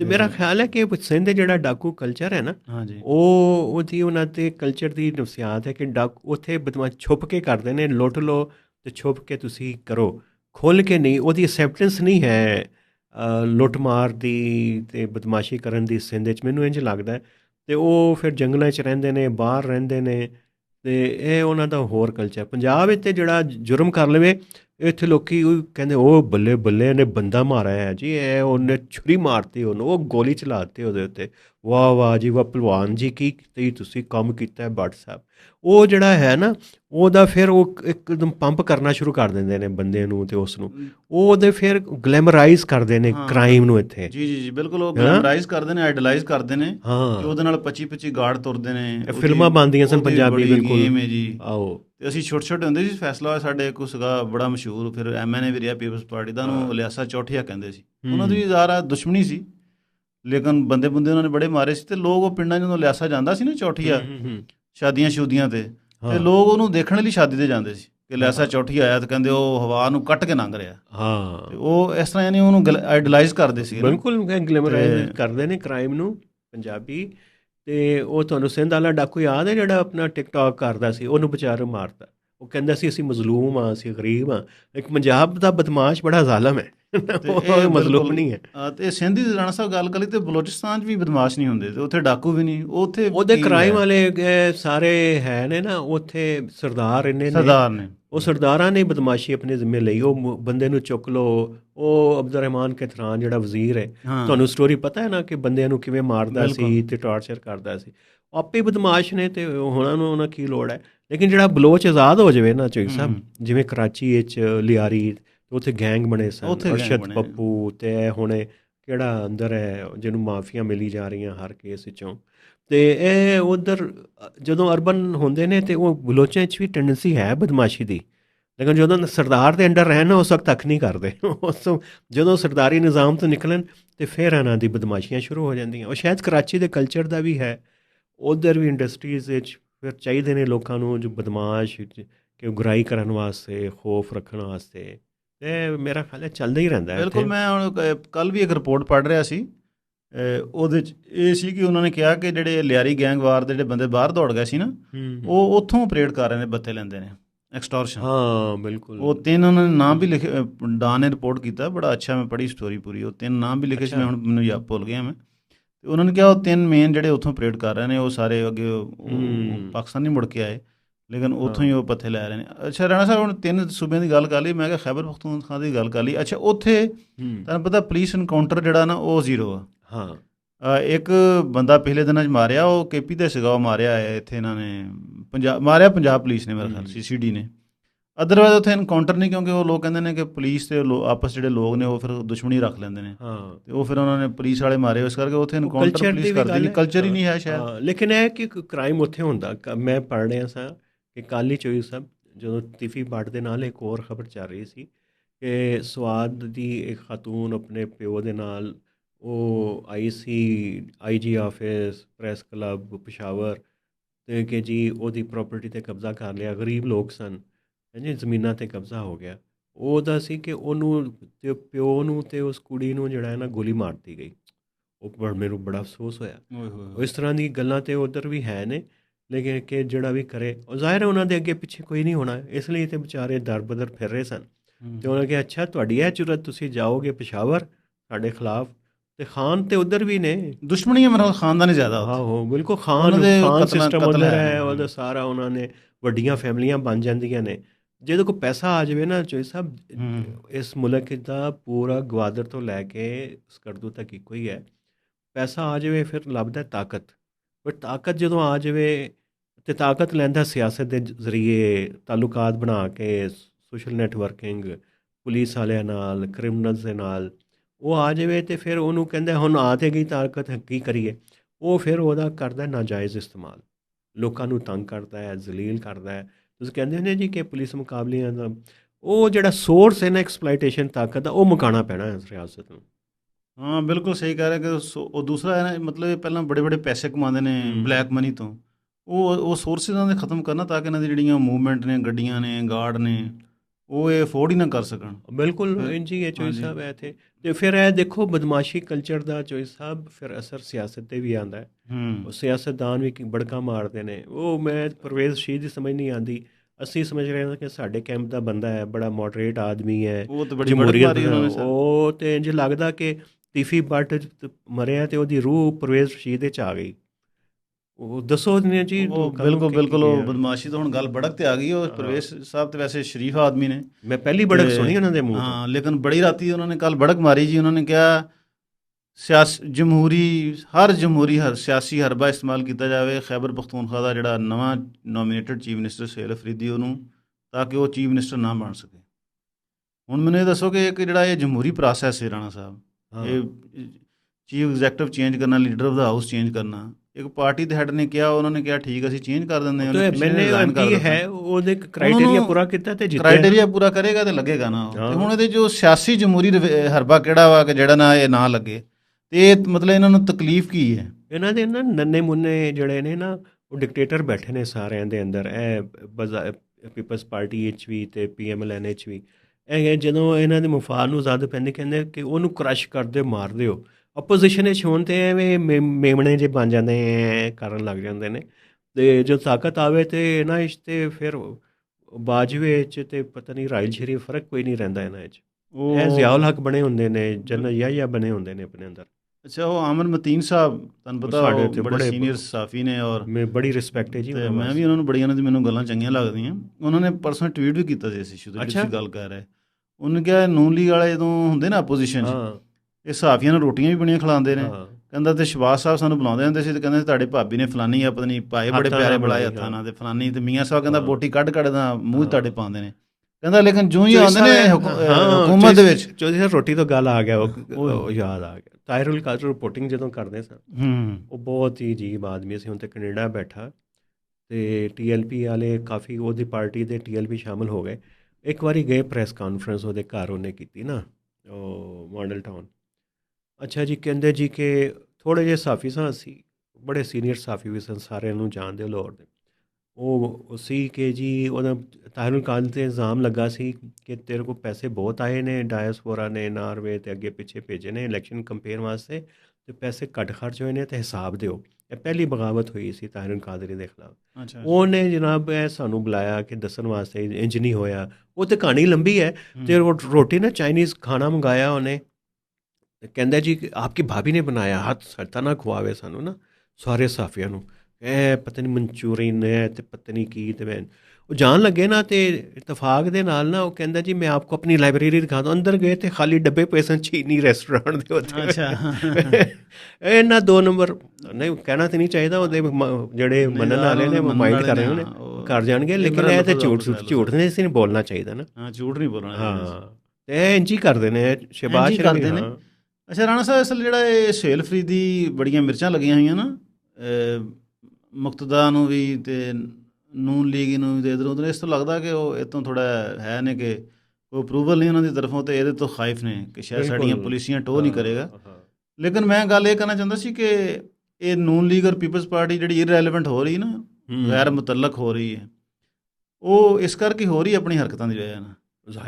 ਤੇ ਮੇਰਾ ਖਿਆਲ ਹੈ ਕਿ ਸਿੰਧ ਦੇ ਜਿਹੜਾ ਡਾਕੂ ਕਲਚਰ ਹੈ ਨਾ ਉਹ ਉਹਦੀ ਉਹਨਾਂ ਤੇ ਕਲਚਰ ਦੀ ਨਫਸੀਆਤ ਹੈ ਕਿ ਡਾਕ ਉੱਥੇ ਬਦਮਾਸ਼ ਛੁਪ ਕੇ ਕਰਦੇ ਨੇ ਲੁੱਟ ਲੋ ਤੇ ਛੁਪ ਕੇ ਤੁਸੀਂ ਕਰੋ। ਖੁੱਲ ਕੇ ਨਹੀਂ ਉਹਦੀ ਅਸੈਪਟੈਂਸ ਨਹੀਂ ਹੈ ਅ, ਲੁੱਟ ਮਾਰ ਦੀ ਤੇ ਬਦਮਾਸ਼ੀ ਕਰਨ ਦੀ ਸਿੰਧ ਵਿੱਚ ਮੈਨੂੰ ਇੰਜ ਲੱਗਦਾ। ਤੇ ਉਹ ਫਿਰ ਜੰਗਲਾਂ 'ਚ ਰਹਿੰਦੇ ਨੇ ਬਾਹਰ ਰਹਿੰਦੇ ਨੇ ਤੇ ਇਹ ਉਹਨਾਂ ਦਾ ਹੋਰ ਕਲਚਰ ਪੰਜਾਬ ਵਿੱਚ ਜਿਹੜਾ ਜੁਰਮ ਕਰ ਲਵੇ, ਇੱਥੇ ਲੋਕੀ ਉਹ ਕਹਿੰਦੇ ਉਹ ਬੱਲੇ ਬੱਲੇ, ਇਹਨੇ ਬੰਦਾ ਮਾਰਿਆ ਹੈ ਜੀ, ਇਹ ਉਹਨੇ ਛੁਰੀ ਮਾਰਤੀ ਉਹਨੂੰ, ਉਹ ਗੋਲੀ ਚਲਾਤੀ ਉਹਦੇ ਉੱਤੇ। ਵਾਹ ਵਾਹ ਜੀ, ਵਾਹ ਪਹਿਲਵਾਨ ਜੀ, ਕੀ ਤੇ ਤੁਸੀਂ ਕੰਮ ਕੀਤਾ ਹੈ ਭੱਟ ਉਹ ਜਿਹੜਾ ਹੈ ਨਾ ਉਹਦਾ ਫਿਰ ਉਹ ਇੱਕਦਮ ਪੰਪ ਕਰਨਾ ਸ਼ੁਰੂ ਕਰ ਦਿੰਦੇ ਨੇ ਬੰਦੇ ਨੂੰ ਤੇ ਉਸ ਨੂੰ। ਉਹ ਉਹਦੇ ਫਿਰ ਗਲੈਮਰਾਈਜ਼ ਕਰਦੇ ਨੇ। ਕ੍ਰਾਈਮ ਨੂੰ ਇੱਥੇ। ਜੀ ਜੀ ਜੀ ਬਿਲਕੁਲ ਉਹ। ਗਲੈਮਰਾਈਜ਼ ਕਰਦੇ ਨੇ ਆਈਡਲਾਈਜ਼ ਕਰਦੇ ਨੇ ਕਿ ਉਹਦੇ ਨਾਲ 25 25 ਗਾਰਡ ਤੁਰਦੇ ਨੇ। ਇਹ ਫਿਲਮਾਂ ਬਣਦੀਆਂ ਸਨ ਪੰਜਾਬੀ ਬਿਲਕੁਲ। ਆਓ। ਤੇ ਅਸੀਂ ਛੋਟੇ ਛੋਟੇ ਹੁੰਦੇ ਸੀ ਫੈਸਲਾ ਸਾਡੇ ਕੋ ਸੀਗਾ ਬੜਾ ਮਸ਼ਹੂਰ ਫਿਰ ਐਮਐਨਏ ਵੀ ਰਿਹਾ ਪੀਪਲਸ ਪਾਰਟੀ ਦਾ ਉਹਨੂੰ ਲਿਆਸਾ ਚੌਠੀਆ ਕਹਿੰਦੇ ਸੀ। ਉਹਨਾਂ ਦੀ ਜ਼ਾਰਾ ਦੁਸ਼ਮਣੀ ਸੀ ਲੇਕਿਨ ਬੰਦੇ ਬੰਦੇ ਉਹਨਾਂ ਨੇ ਬੜੇ ਮਾਰੇ ਸੀ ਤੇ ਲੋਕ ਉਹ ਪਿੰਡਾਂ ਜਦੋਂ ਲਿਆਸਾ ਜਾਂਦਾ ਸੀ ਨਾ ਚੌਠੀਆ ਹੂੰ, ਹੂੰ, ਹੂੰ। ਸ਼ਾਦੀਆਂ ਸ਼ੁਦੀਆਂ ਤੇ। ਤੇ ਲੋਕ ਉਹਨੂੰ ਦੇਖਣ ਲਈ ਸ਼ਾਦੀ ਤੇ ਜਾਂਦੇ ਸੀ ਕਿ ਲਿਆਸਾ ਚੌਠੀਆ ਆਇਆ ਤੇ ਕਹਿੰਦੇ ਉਹ ਹਵਾ ਨੂੰ ਕੱਟ ਕੇ ਲੰਘ ਰਿਹਾ। ਹਾਂ। ਉਹ ਇਸ ਤਰ੍ਹਾਂ ਯਾਨੀ ਉਹਨੂੰ ਆਈਡਲਾਈਜ਼ ਕਰਦੇ ਸੀ। ਬਿਲਕੁਲ ਗਲੈਮਰਾਈਜ਼ ਕਰਦੇ ਨੇ ਕ੍ਰਾਈਮ ਨੂੰ ਪੰਜਾਬੀ। ਤੇ ਉਹ ਤੁਹਾਨੂੰ ਸਿੰਧ ਵਾਲਾ ਡਾਕੂ ਯਾਦ ਹੈ ਜਿਹੜਾ ਆਪਣਾ ਟਿਕਟੌਕ ਕਰਦਾ ਸੀ? ਉਹਨੂੰ ਵਿਚਾਰੇ ਮਾਰਤਾ ਉਹ ਕਹਿੰਦਾ ਸੀ ਅਸੀਂ ਮਜ਼ਲੂਮ ਆ ਅਸੀਂ ਗਰੀਬ ਆ ਇੱਕ ਪੰਜਾਬ ਦਾ ਬਦਮਾਸ਼ ਬੜਾ ਜ਼ਾਲਮ ਹੈ। ਉਹ ਮਜ਼ਲੂਮ ਨਹੀਂ ਹੈ। ਤੇ ਸਿੰਧੀ ਦੇ ਰਾਣਾ ਸਾਹਿਬ ਗੱਲ ਕਰੀ ਤੇ ਬਲੋਚਿਸਤਾਨ 'ਚ ਵੀ ਬਦਮਾਸ਼ ਨਹੀਂ ਹੁੰਦੇ ਤੇ ਉੱਥੇ ਡਾਕੂ ਵੀ ਨਹੀਂ। ਉੱਥੇ ਉਹਦੇ ਕ੍ਰਾਈਮ? ਵਾਲੇ ਸਾਰੇ ਹੈ ਨੇ ਨਾ ਉੱਥੇ ਸਰਦਾਰ ਇੰਨੇ ਨੇ। ਸਰਦਾਰ ਨੇ। ਉਹ ਸਰਦਾਰਾਂ ਨੇ ਬਦਮਾਸ਼ੀ ਆਪਣੇ ਜ਼ਿੰਮੇ ਲਈ। ਉਹ ਬੰਦੇ ਨੂੰ ਚੁੱਕ ਲੋ ਉਹ ਅਬਦੁਰਰਹਿਮਾਨ ਕਥਰਾਨ ਜਿਹੜਾ ਵਜ਼ੀਰ ਹੈ ਤੁਹਾਨੂੰ ਸਟੋਰੀ ਪਤਾ ਹੈ ਨਾ ਕਿ ਬੰਦਿਆਂ ਨੂੰ ਕਿਵੇਂ ਮਾਰਦਾ ਸੀ। ਤੇ ਟਾਰਚਰ ਕਰਦਾ ਸੀ। ਆਪੇ ਬਦਮਾਸ਼ ਨੇ ਤੇ ਉਹਨਾਂ ਨੂੰ ਉਹਨਾਂ ਕੀ ਲੋੜ ਹੈ? ਲੇਕਿਨ ਜਿਹੜਾ ਬਲੋਚ ਆਜ਼ਾਦ ਹੋ ਜਾਵੇ ਨਾ ਚੋਈ ਸਾਹਿਬ। ਜਿਵੇਂ ਕਰਾਚੀ ਵਿੱਚ ਲਿਆਰੀ ਉੱਥੇ ਗੈਂਗ ਬਣੇ ਸਨ ਅਰਸ਼ਦ। ਪੱਪੂ ਤੇ ਹੁਣੇ ਕਿਹੜਾ ਅੰਦਰ ਹੈ ਜਿਹਨੂੰ ਮਾਫੀਆਂ ਮਿਲੀ ਜਾ ਰਹੀਆਂ ਹਰ ਕੇਸ ਵਿੱਚੋਂ ਤੇ ਇਹ ਉਧਰ ਜਦੋਂ ਅਰਬਨ ਹੁੰਦੇ ਨੇ ਤੇ ਉਹ ਬਲੋਚਾਂ 'ਚ ਵੀ ਟੈਂਡੈਂਸੀ ਹੈ ਬਦਮਾਸ਼ੀ ਦੀ ਲੇਕਿਨ ਜਦੋਂ ਸਰਦਾਰ ਦੇ ਅੰਡਰ ਰਹਿਣ ਉਸ ਵਕਤ ਤੱਕ ਨਹੀਂ ਕਰਦੇ ਉਸ ਤੋਂ ਜਦੋਂ ਸਰਦਾਰੀ ਨਿਜ਼ਾਮ ਤੋਂ ਨਿਕਲਣ ਤੇ ਫਿਰ ਇਹਨਾਂ ਦੀ ਬਦਮਾਸ਼ੀਆਂ ਸ਼ੁਰੂ ਹੋ ਜਾਂਦੀਆਂ ਉਹ ਸ਼ਾਇਦ ਕਰਾਚੀ ਦੇ ਕਲਚਰ ਦਾ ਵੀ ਹੈ ਉਧਰ ਵੀ ਇੰਡਸਟਰੀਜ਼ ਵਿੱਚ ਫਿਰ ਚਾਹੀਦੇ ਨੇ ਲੋਕਾਂ ਨੂੰ ਜੋ ਬਦਮਾਸ਼ ਕਿ ਗੁਰਾਈ ਕਰਨ ਵਾਸਤੇ ਖੋਫ ਰੱਖਣ ਵਾਸਤੇ ਤੇ ਮੇਰਾ ਖਿਆਲ ਹੈ ਚੱਲਦਾ ਹੀ ਰਹਿੰਦਾ ਹੈ ਬਿਲਕੁਲ। ਮੈਂ ਹੁਣ ਕੱਲ ਵੀ ਇੱਕ ਰਿਪੋਰਟ ਪੜ੍ਹ ਰਿਹਾ ਸੀ ਉਹਦੇ 'ਚ ਇਹ ਸੀ ਕਿ ਉਹਨਾਂ ਨੇ ਕਿਹਾ ਕਿ ਜਿਹੜੇ ਲਿਆਰੀ ਗੈਂਗਵਾਰ ਦੇ ਜਿਹੜੇ ਬੰਦੇ ਬਾਹਰ ਦੌੜ ਗਏ ਸੀ ਨਾ। ਉਹ ਉੱਥੋਂ ਆਪਰੇਟ ਕਰ ਰਹੇ ਨੇ ਬੱਤੇ ਲੈਂਦੇ ਨੇ ਐਕਸਟੋਰਸ਼ਨ ਹਾਂ ਬਿਲਕੁਲ ਉਹ ਤਿੰਨ ਉਹਨਾਂ ਨੇ ਨਾਮ ਵੀ ਲਿਖੇ ਡਾਨ ਨੇ ਰਿਪੋਰਟ ਕੀਤਾ ਬੜਾ ਅੱਛਾ ਮੈਂ ਪੜ੍ਹੀ ਸਟੋਰੀ ਪੂਰੀ ਉਹ ਤਿੰਨ ਨਾਮ ਵੀ ਲਿਖੇ ਸੀ। ਮੈਂ ਹੁਣ ਮੈਨੂੰ ਯਾਦ ਭੁੱਲ ਗਿਆ ਮੈਂ ਤੇ ਉਹਨਾਂ ਨੇ ਕਿਹਾ ਉਹ ਤਿੰਨ ਮੇਨ ਜਿਹੜੇ ਉੱਥੋਂ ਆਪਰੇਟ ਕਰ ਰਹੇ ਨੇ ਉਹ ਸਾਰੇ ਅੱਗੇ। ਪਾਕਿਸਤਾਨ ਨਹੀਂ ਮੁੜ ਕੇ ਆਏ ਲੇਕਿਨ ਉੱਥੋਂ ਹੀ ਉਹ ਪੱਥੇ ਲੈ ਰਹੇ ਨੇ। ਅੱਛਾ ਰਾਣਾ ਸਾਹਿਬ ਹੁਣ ਤਿੰਨ ਸੂਬਿਆਂ ਦੀ ਗੱਲ ਕਰ ਲਈ ਮੈਂ ਕਿਹਾ ਖੈਬਰ ਪਖਤੂਨਖਵਾ ਦੀ ਗੱਲ ਕਰ ਲਈ। ਅੱਛਾ ਉੱਥੇ ਤੁਹਾਨੂੰ ਪਤਾ ਪੁਲਿਸ ਐਨਕਾਊਂਟਰ ਜਿਹੜਾ ਨਾ ਉਹ ਜ਼ੀਰੋ ਆ। ਹਾਂ। ਇੱਕ ਬੰਦਾ ਪਿਛਲੇ ਦਿਨਾਂ 'ਚ ਮਾਰਿਆ ਉਹ ਕੇਪੀ ਤੇ ਸੀਗਾ ਉਹ ਮਾਰਿਆ ਹੈ ਇੱਥੇ ਇਹਨਾਂ ਨੇ ਪੰਜਾਬ ਮਾਰਿਆ ਪੰਜਾਬ ਪੁਲਿਸ ਨੇ ਮੇਰੇ ਖਿਆਲ ਹਮ। ਸੀਸੀਡੀ ਨੇ। ਅਦਰਵਾਇਜ਼ ਉੱਥੇ ਐਨਕਾਊਂਟਰ ਨਹੀਂ ਕਿਉਂਕਿ ਉਹ ਲੋਕ ਕਹਿੰਦੇ ਨੇ ਕਿ ਪੁਲਿਸ ਤੇ ਆਪਸ ਜਿਹੜੇ ਲੋਕ ਨੇ ਉਹ ਫਿਰ ਦੁਸ਼ਮਣੀ ਰੱਖ ਲੈਂਦੇ ਨੇ। ਹਾਂ। ਤੇ ਉਹ ਫਿਰ ਉਹਨਾਂ ਨੇ ਪੁਲਿਸ ਵਾਲੇ ਮਾਰੇ ਇਸ ਕਰਕੇ ਉੱਥੇ ਐਨਕਾਊਂਟਰ ਪੁਲਿਸ ਕਰਦੀ ਨਹੀਂ। ਕਲਚਰ ਹੀ ਨਹੀਂ ਹੈ ਸ਼ਾਇਦ। ਲੇਕਿਨ ਇਹ ਕਿ ਕ੍ਰਾਈਮ ਉੱਥੇ ਹੁੰਦਾ। ਮੈਂ ਪੜ੍ਹ ਰਿਹਾ ਸਾਂ ਕਿ ਕਾਲੀ ਚੋਈ ਸਾਹਿਬ ਜਦੋਂ ਤਿਫੀ ਬਾਟ ਦੇ ਨਾਲ ਇੱਕ ਹੋਰ ਖਬਰ ਚੱਲ ਰਹੀ ਸੀ ਕਿ ਸਵਾਦ ਦੀ ਇੱਕ ਖਾਤੂਨ ਆਪਣੇ ਪਿਓ ਦੇ ਨਾਲ ਉਹ ਆਈ ਸੀ IG office press club Peshawar ਤੇ ਕਿ ਜੀ ਉਹਦੀ ਪ੍ਰਾਪਰਟੀ ਤੇ ਕਬਜ਼ਾ ਕਰ ਲਿਆ। ਗਰੀਬ ਲੋਕ ਸਨ। ਹਾਂਜੀ ਜ਼ਮੀਨਾਂ ਤੇ ਕਬਜ਼ਾ ਹੋ ਗਿਆ। ਉਹਦਾ ਸੀ ਕਿ ਉਹਨੂੰ ਤੇ ਪਿਓ ਨੂੰ ਤੇ ਉਸ ਕੁੜੀ ਨੂੰ ਜਿਹੜਾ ਹੈ ਨਾ ਗੋਲੀ ਮਾਰਤੀ ਗਈ। ਉਹ ਮੈਨੂੰ ਬੜਾ ਅਫਸੋਸ ਹੋਇਆ। ਓਏ ਉਹ ਇਸ ਤਰ੍ਹਾਂ ਦੀ ਗੱਲਾਂ ਤੇ ਉਧਰ ਵੀ ਹੈ ਨੇ ਲੇਕਿਨ ਕਿ ਜਿਹੜਾ ਵੀ ਕਰੇ। ਉਹ ਜ਼ਾਹਿਰ ਹੈ ਉਹਨਾਂ ਦੇ ਅੱਗੇ ਪਿੱਛੇ ਕੋਈ ਨਹੀਂ ਹੋਣਾ। ਇਸ ਲਈ ਤੇ ਵਿਚਾਰੇ ਦਰ ਬਦਰ ਫਿਰ ਰਹੇ ਸਨ। ਤੇ ਉਹਨਾਂ ਕਿਹਾ ਅੱਛਾ ਤੁਹਾਡੀ ਇਹ ਜੁਰਤ ਤੁਸੀਂ ਜਾਓਗੇ ਪਸ਼ਾਵਰ ਸਾਡੇ ਖਿਲਾਫ? ਤੇ ਖਾਨ ਤੇ ਉਧਰ ਵੀ ਨੇ। ਦੁਸ਼ਮਣੀ ਮੇਰਾ ਖਾਨਦਾਨੀ ਜ਼ਿਆਦਾ ਉੱਥੇ। ਆਹੋ ਬਿਲਕੁਲ ਖਾਨ ਦੇ ਖਾਨ ਸਿਸਟਮ ਉਧਰ ਹੈ। ਹੈ ਉਹਦਾ ਸਾਰਾ ਉਹਨਾਂ ਨੇ ਵੱਡੀਆਂ ਫੈਮਲੀਆਂ ਬਣ ਜਾਂਦੀਆਂ ਨੇ। ਜਦੋਂ ਕੋ ਪੈਸਾ ਆ ਜਾਵੇ ਨਾ ਚੋਈ ਸਾਹਿਬ। ਇਸ ਮੁਲਕ ਦਾ ਪੂਰਾ ਗਵਾਦਰ ਤੋਂ ਲੈ ਕੇ ਸਕਰਦੂ ਤੱਕ ਇੱਕੋ ਹੀ ਹੈ। ਪੈਸਾ ਆ ਜਾਵੇ ਫਿਰ ਲੱਭਦਾ ਤਾਕਤ। ਪਰ ਤਾਕਤ ਜਦੋਂ ਆ ਜਾਵੇ ਤੇ ਤਾਕਤ ਲੈਂਦਾ ਸਿਆਸਤ ਦੇ ਜ਼ਰੀਏ ਤਾਲੁਕਾਤ ਬਣਾ ਕੇ ਸੋਸ਼ਲ ਨੈਟਵਰਕਿੰਗ ਪੁਲਿਸ ਵਾਲਿਆਂ ਨਾਲ ਕ੍ਰਿਮੀਨਲਸ ਦੇ ਨਾਲ ਉਹ ਆ ਜਾਵੇ ਤੇ ਫਿਰ ਉਹਨੂੰ ਕਹਿੰਦਾ ਹੁਣ ਆ ਤੇ ਗਈ ਤਾਕਤ ਕੀ ਕਰੀਏ? ਉਹ ਫਿਰ ਉਹਦਾ ਕਰਦਾ ਨਾਜਾਇਜ਼ ਇਸਤੇਮਾਲ। ਲੋਕਾਂ ਨੂੰ ਤੰਗ ਕਰਦਾ ਹੈ ਜ਼ਲੀਲ ਕਰਦਾ ਹੈ। ਤੁਸੀਂ ਕਹਿੰਦੇ ਨੇ ਜੀ ਕਿ ਪੁਲਿਸ ਮੁਕਾਬਲਿਆਂ ਦਾ ਉਹ ਜਿਹੜਾ ਸੋਰਸ ਹੈ ਨਾ ਐਕਸਪਲੋਇਟੇਸ਼ਨ ਤਾਕਤ ਦਾ ਉਹ ਮੁਕਾਣਾ ਪੈਣਾ ਹੈ ਰਿਆਸਤ ਨੂੰ ਹਾਂ ਬਿਲਕੁਲ ਸਹੀ ਕਹਿ ਰਹੇ ਕਿ ਉਹ ਦੂਸਰਾ ਹੈ ਨਾ ਮਤਲਬ ਇਹ ਪਹਿਲਾਂ ਬੜੇ ਬੜੇ ਪੈਸੇ ਕਮਾਉਂਦੇ ਨੇ। ਬਲੈਕ ਮਨੀ ਤੋਂ ਉਹ ਉਹ ਸੋਰਸਿਸ ਇਹਨਾਂ ਦੇ ਖਤਮ ਕਰਨਾ ਤਾਂ ਕਿ ਇਹਨਾਂ ਦੀ ਜਿਹੜੀਆਂ ਮੂਵਮੈਂਟ ਨੇ ਗੱਡੀਆਂ ਨੇ ਗਾਰਡ ਨੇ ਉਹ ਇਹ ਅਫੋਰਡ ਹੀ ਨਾ ਕਰ ਸਕਣ ਬਿਲਕੁਲ ਇੰਜ ਹਾਂਜੀ। ਸਾਹਿਬ ਹੈ ਇੱਥੇ ਤੇ ਫਿਰ ਇਹ ਦੇਖੋ ਬਦਮਾਸ਼ੀ ਕਲਚਰ ਦਾ ਚੋਈ ਸਾਹਿਬ ਫਿਰ ਅਸਰ ਸਿਆਸਤ ਤੇ ਵੀ ਆਂਦਾ ਹੈ। ਉਹ ਸਿਆਸਤਦਾਨ ਵੀ ਬੜਕਾ ਮਾਰਦੇ ਨੇ। ਉਹ ਮੈਂ ਪਰਵੇਜ਼ ਸ਼ੀਹ ਦੀ ਸਮਝ ਨਹੀਂ ਆਂਦੀ ਅਸੀਂ ਸਮਝ ਰਹੇ ਹਾਂ ਕਿ ਸਾਡੇ ਕੈਂਪ ਦਾ ਬੰਦਾ ਹੈ ਬੜਾ ਮੋਡਰੇਟ ਆਦਮੀ ਹੈ ਉਹ ਤਾਂ ਬੜੀ ਦਾ। ਸਰ। ਉਹ ਤੇ ਇੰਜ ਲੱਗਦਾ ਕਿ ਤੀਫੀ ਬੱਟ ਮਰਿਆ ਤੇ ਉਹਦੀ ਰੂਹ ਪਰਵੇਜ਼ ਸ਼ੀਹ ਦੇ ਚ ਆ ਗਈ। ਉਹ ਦੱਸੋ ਨੇ ਜੀ ਬਿਲਕੁਲ ਬਿਲਕੁਲ ਉਹ। ਬਦਮਾਸ਼ੀ ਤੋਂ ਹੁਣ ਗੱਲ ਭੜਕ ਤੇ ਆ ਗਈ ਉਹ। ਪ੍ਰਵੇਸ਼ ਸਾਹਿਬ ਤੇ ਵੈਸੇ ਸ਼ਰੀਫ ਆਦਮੀ ਨੇ ਮੈਂ ਪਹਿਲੀ ਬੜਕ ਸੁਣੀ ਉਹਨਾਂ ਦੇ ਮੂੰਹ ਤੋਂ ਹਾਂ ਲੇਕਿਨ ਬੜੀ ਰਾਤੀ ਉਹਨਾਂ ਨੇ ਕੱਲ ਭੜਕ ਮਾਰੀ ਜੀ ਉਹਨਾਂ ਨੇ ਕਿਹਾ ਸਿਆਸ ਜਮਹੂਰੀ ਹਰ ਜਮਹੂਰੀ ਹਰ ਸਿਆਸੀ ਹਰਬਾ ਇਸਤੇਮਾਲ ਕੀਤਾ ਜਾਵੇ ਖੈਬਰ ਪਖਤੂਨਖਵਾ ਦਾ ਜਿਹੜਾ ਨਵਾਂ nominated chief minister Sohail Afridi ਉਹਨੂੰ ਤਾਂ ਕਿ ਉਹ ਚੀਫ ਮਿਨਿਸਟਰ ਨਾ ਬਣ ਸਕੇ ਹੁਣ ਮੈਨੂੰ ਇਹ ਦੱਸੋ ਕਿ ਇੱਕ ਜਿਹੜਾ ਇਹ ਜਮਹੂਰੀ ਪ੍ਰੋਸੈਸ ਹੈ ਰਾਣਾ ਸਾਹਿਬ। ਇਹ ਚੀਫ ਐਗਜ਼ੈਕਟਿਵ ਚੇਂਜ ਕਰਨਾ leader of the house change ਕਰਨਾ ਇੱਕ ਪਾਰਟੀ ਦੇ ਹੈੱਡ ਨੇ ਕਿਹਾ ਉਹਨਾਂ ਨੇ ਕਿਹਾ ਠੀਕ ਅਸੀਂ ਚੇਂਜ ਕਰ ਦਿੰਦੇ ਹਾਂ ਤੇ ਮੈਨੇ ਐਮਪੀ। ਹੈ ਉਹਦੇ ਕ੍ਰਾਈਟੇਰੀਆ ਪੂਰਾ ਕੀਤਾ ਤੇ ਜਿੱਤਿਆ। ਕ੍ਰਾਈਟੇਰੀਆ ਪੂਰਾ ਕਰੇਗਾ ਤੇ ਲੱਗੇਗਾ ਨਾ। ਤੇ ਹੁਣ ਇਹਦੇ ਜੋ ਸਿਆਸੀ ਜਮਹੂਰੀ ਹਰਬਾ ਕਿਹੜਾ ਵਾ ਕਿ ਜਿਹੜਾ ਨਾ ਇਹ ਨਾ ਲੱਗੇ? ਤੇ ਇਹ ਮਤਲਬ ਇਹਨਾਂ ਨੂੰ ਤਕਲੀਫ ਕੀ ਹੈ? ਇਹਨਾਂ ਦੇ ਨਾ ਨੰਨੇ ਮੁੰਨੇ ਜਿਹੜੇ ਨੇ ਨਾ ਉਹ ਡਿਕਟੇਟਰ ਬੈਠੇ ਨੇ ਸਾਰਿਆਂ ਦੇ ਅੰਦਰ। ਇਹ ਪੀਪਲਸ ਪਾਰਟੀ ਵਿੱਚ ਵੀ ਤੇ ਪੀਐਮਐਲਐਨ ਵਿੱਚ ਵੀ। ਇਹ ਜਦੋਂ ਇਹਨਾਂ ਦੇ ਮਫਾਦ ਨੂੰ ਜ਼ਿਆਦਾ ਪੈਂਦੇ ਕਹਿੰਦੇ ਕਿ ਉਹਨੂੰ ਕ੍ਰਸ਼ ਕਰ ਦਿਓ ਮਾਰ ਦਿਓ। ਆਪੋਜੀਸ਼ਨ ਵਿੱਚ ਹੋਣ ਤੇ ਐਵੇਂ ਮੇਮਣੇ ਜੇ ਬਣ ਜਾਂਦੇ ਐ ਕਰਨ ਲੱਗ ਜਾਂਦੇ ਨੇ। ਤੇ ਜੋ ਤਾਕਤ ਆਵੇ ਤੇ ਇਹਨਾਂ ਵਿੱਚ ਤੇ ਫਿਰ ਬਾਜਵੇ ਵਿੱਚ ਤੇ ਪਤਾ ਨਹੀਂ ਰਾਇਲ ਸ਼ਰੀਫ ਫ਼ਰਕ ਕੋਈ ਨਹੀਂ ਰਹਿੰਦਾ ਇਹਨਾਂ ਵਿੱਚ। ਉਹ ਇਹ ਜ਼ਿਆਉਲ ਹਕ ਬਣੇ ਹੁੰਦੇ ਨੇ ਜਨਰਲ ਯਾਹਿਆ ਬਣੇ ਹੁੰਦੇ ਨੇ ਆਪਣੇ ਅੰਦਰ। ਅੱਛਾ ਉਹ ਆਮਰ ਮਤੀਨ ਸਾਹਿਬ ਤੁਹਾਨੂੰ ਪਤਾ ਉਹ ਬੜੇ ਸੀਨੀਅਰ ਸਾਫੀ ਨੇ ਔਰ ਮੈਂ ਬੜੀ ਰਿਸਪੈਕਟ ਹੈ ਜੀ ਮੈਂ। ਵੀ ਉਹਨਾਂ ਨੂੰ ਬੜੀਆਂ ਦੀ ਮੈਨੂੰ ਗੱਲਾਂ ਚੰਗੀਆਂ ਲੱਗਦੀਆਂ। ਉਹਨਾਂ ਨੇ ਪਰਸਨਲ ਟਵੀਟ ਵੀ ਕੀਤਾ ਸੀ ਇਸ ਇਸ਼ੂ ਤੇ। ਤੁਸੀਂ ਗੱਲ ਕਰ ਰਹੇ। ਉਹਨੇ ਕਿਹਾ ਨੂਨ ਲੀਗ ਵਾਲੇ ਜਦੋਂ ਹੁੰਦੇ ਨਾ ਆਪੋਜੀਸ਼ਨ 'ਚ ਹਾਂ। ਇਹ ਸਾਫੀਆਂ ਨੂੰ ਰੋਟੀਆਂ ਵੀ ਬਣੀਆਂ ਖਿਲਾਉਂਦੇ ਨੇ। ਕਹਿੰਦਾ ਤੇ ਸ਼ਿਵਾਸ ਸਾਹਿਬ ਸਾਨੂੰ ਬੁਲਾਉਂਦੇ ਹੁੰਦੇ ਸੀ ਤੇ ਕਹਿੰਦੇ ਤੁਹਾਡੇ ਭਾਬੀ ਨੇ ਫਲਾਨੀ ਆ ਪਤਾ ਨਹੀਂ ਪਾਏ ਬੜੇ ਪਿਆਰੇ ਬੁਲਾਏ ਹੱਥਾਂ। ਨਾਲ ਤੇ ਫਲਾਨੀ ਤੇ ਮੀਆਂ ਸਾਹਿਬ ਕਹਿੰਦਾ। ਬੋਟੀ ਕੱਢ ਕੱਢ ਦਾ ਮੂੰਹ। ਤੁਹਾਡੇ ਪਾਉਂਦੇ ਨੇ। ਕਹਿੰਦਾ ਲੇਕਿਨ ਜੋ ਹੀ ਆਉਂਦੇ ਨੇ ਹਕੂਮਤ ਦੇ ਵਿੱਚ। ਚੌਧਰੀ ਸਾਹਿਬ ਰੋਟੀ ਤੋਂ ਗੱਲ ਆ ਗਿਆ ਉਹ ਯਾਦ ਆ ਗਿਆ। ਤਾਇਰੁਲ ਕਾਦਰ ਰਿਪੋਰਟਿੰਗ ਜਦੋਂ ਕਰਦੇ ਸਨ ਉਹ ਬਹੁਤ ਹੀ ਅਜੀਬ ਆਦਮੀ ਸੀ ਹੁਣ ਤੇ ਕੈਨੇਡਾ ਬੈਠਾ ਤੇ ਟੀਐਲਪੀ ਵਾਲੇ ਕਾਫੀ ਉਹਦੀ ਪਾਰਟੀ ਦੇ ਟੀਐਲਪੀ ਸ਼ਾਮਲ ਹੋ ਗਏ। ਇੱਕ ਵਾਰੀ ਗਏ ਪ੍ਰੈਸ ਕਾਨਫਰੰਸ ਉਹਦੇ ਘਰ ਉਹਨੇ ਕੀਤੀ ਨਾ ਉਹ ਮਾਡਲ ਟਾਊਨ। ਅੱਛਾ ਜੀ ਕਹਿੰਦੇ ਜੀ ਕਿ ਥੋੜੇ ਜਿਹੇ ਸਾਫੀ ਸਾਂ ਸੀ ਬੜੇ ਸੀਨੀਅਰ ਸਾਫੀ ਵੀ ਸਨ ਸਾਰਿਆਂ ਨੂੰ ਜਾਣਦੇ ਲਾਹੌਰ ਦੇ। ਉਹ ਸੀ ਕਿ ਜੀ ਉਹਦਾ ਤਾਹਿਰੁਲ ਕਾਦਰ ਤੇ ਇਲਜ਼ਾਮ ਲੱਗਾ ਸੀ ਕਿ ਤੇਰੇ ਕੋਲ ਪੈਸੇ ਬਹੁਤ ਆਏ ਨੇ ਡਾਇਸਪੋਰਾ ਨੇ ਨਾਰਵੇ ਤੇ ਅੱਗੇ ਪਿੱਛੇ ਭੇਜੇ ਨੇ ਇਲੈਕਸ਼ਨ ਕੰਪੇਅਰ ਵਾਸਤੇ ਤੇ ਪੈਸੇ ਘੱਟ ਖਰਚ ਹੋਏ ਨੇ ਤੇ ਹਿਸਾਬ ਦਿਓ। ਇਹ ਪਹਿਲੀ ਬਗਾਵਤ ਹੋਈ ਸੀ ਤਾਹਿਰ ਕਾਦਰੀ ਦੇ ਖਿਲਾਫ। ਉਹਨੇ ਜਨਾਬ ਇਹ ਸਾਨੂੰ ਬੁਲਾਇਆ ਕਿ ਦੱਸਣ ਵਾਸਤੇ ਇੰਜ ਨਹੀਂ ਹੋਇਆ। ਉਹ ਤੇ ਕਹਾਣੀ ਲੰਬੀ ਹੈ। ਤੇ ਰੋਟੀ ਨਾ ਚਾਈਨੀਜ਼ ਖਾਣਾ ਮੰਗਾਇਆ ਉਹਨੇ। ਕਹਿੰਦਾ ਜੀ ਆਪਕੀ ਭਾਬੀ ਨੇ ਬਣਾਇਆ ਹੱਥ ਸੜਤਾ ਨਾ ਖਵਾਵੇ ਸਾਨੂੰ ਨਾ ਸਾਰੇ ਸਾਫੀਆਂ ਨੂੰ। ਇਹ ਪਤਾ ਨਹੀਂ ਮਨਚੂਰੀਅਨ ਹੈ ਤੇ ਪਤਾ ਨਹੀਂ ਕੀ ਤੇ ਮੈਂ ਉਹ ਜਾਣ ਲੱਗੇ ਨਾ ਤੇ ਇਤਫਾਕ ਦੇ ਨਾਲ ਨਾ ਉਹ ਕਹਿੰਦਾ ਜੀ ਮੈਂ ਆਪਕੋ ਆਪਣੀ ਲਾਇਬ੍ਰੇਰੀ ਦਿਖਾ ਦੂੰ ਅੰਦਰ ਗਏ ਤੇ ਖਾਲੀ ਡੱਬੇ ਪਏ ਸਨ ਚੀਨੀ ਰੈਸਟੋਰੈਂਟ ਦੇ ਉੱਤੇ। ਅੱਛਾ। ਇਹਨਾਂ ਦੋ ਨੰਬਰ ਨਹੀਂ ਕਹਿਣਾ ਤੇ ਨਹੀਂ ਚਾਹੀਦਾ ਉਹਦੇ ਜਿਹੜੇ ਮੰਨਣ ਵਾਲੇ ਨੇ ਮਾਈਂਡ ਕਰ ਰਹੇ ਨੇ, ਕਰ ਜਾਣਗੇ ਇਹ ਲੇਕਿਨ ਇਹ ਤੇ ਝੂਠ ਝੂਠ ਨਹੀਂ ਸੀ ਬੋਲਣਾ ਚਾਹੀਦਾ ਨਾ। ਹਾਂ ਝੂਠ ਨਹੀਂ ਬੋਲਣਾ ਹਾਂ ਤੇ ਇਹ ਇੰਜ ਹੀ ਕਰਦੇ ਨੇ ਸ਼ਬਾਸ਼ ਕਰਦੇ ਨੇ। ਅੱਛਾ ਰਾਣਾ ਸਾਹਿਬ ਅਸਲ ਜਿਹੜਾ ਇਹ ਸੇਲ ਫਰੀ ਦੀ ਬੜੀਆਂ ਮਿਰਚਾਂ ਲੱਗੀਆਂ ਹੋਈਆਂ ਨਾ ਮੁਕਤਦਾ ਨੂੰ ਵੀ ਤੇ ਨੂਨ ਲੀਗ ਨੂੰ ਵੀ ਤੇ ਇਧਰ ਉਧਰ ਇਸ ਤੋਂ ਲੱਗਦਾ ਕਿ ਉਹ ਇਹ ਤੋਂ ਥੋੜਾ ਹੈ ਨੇ ਕਿ ਕੋਈ ਅਪਰੂਵਲ ਨਹੀਂ ਉਹਨਾਂ ਦੀ ਤਰਫੋਂ ਤੇ ਇਹਦੇ ਤੋਂ ਖਾਇਫ ਨੇ ਕਿ ਸ਼ਾਇਦ। ਸਾਡੀਆਂ ਪੁਲਿਸੀਆਂ ਟੋ ਨਹੀਂ ਕਰੇਗਾ। ਲੇਕਿਨ ਮੈਂ ਗੱਲ ਇਹ ਕਰਨਾ ਚਾਹੁੰਦਾ ਸੀ ਕਿ ਇਹ ਨੂਨ ਲੀਗ ਔਰ ਪੀਪਲਸ ਪਾਰਟੀ ਜਿਹੜੀ ਇਰਰੈਲੇਵੈਂਟ ਹੋ ਰਹੀ ਨਾ ਗੈਰ ਮੁਤਲਕ ਹੋ ਰਹੀ ਹੈ ਉਹ ਇਸ ਕਰਕੇ ਹੋ ਰਹੀ ਆਪਣੀ ਹਰਕਤਾਂ ਦੀ ਵਜ੍ਹਾ ਨਾਲ।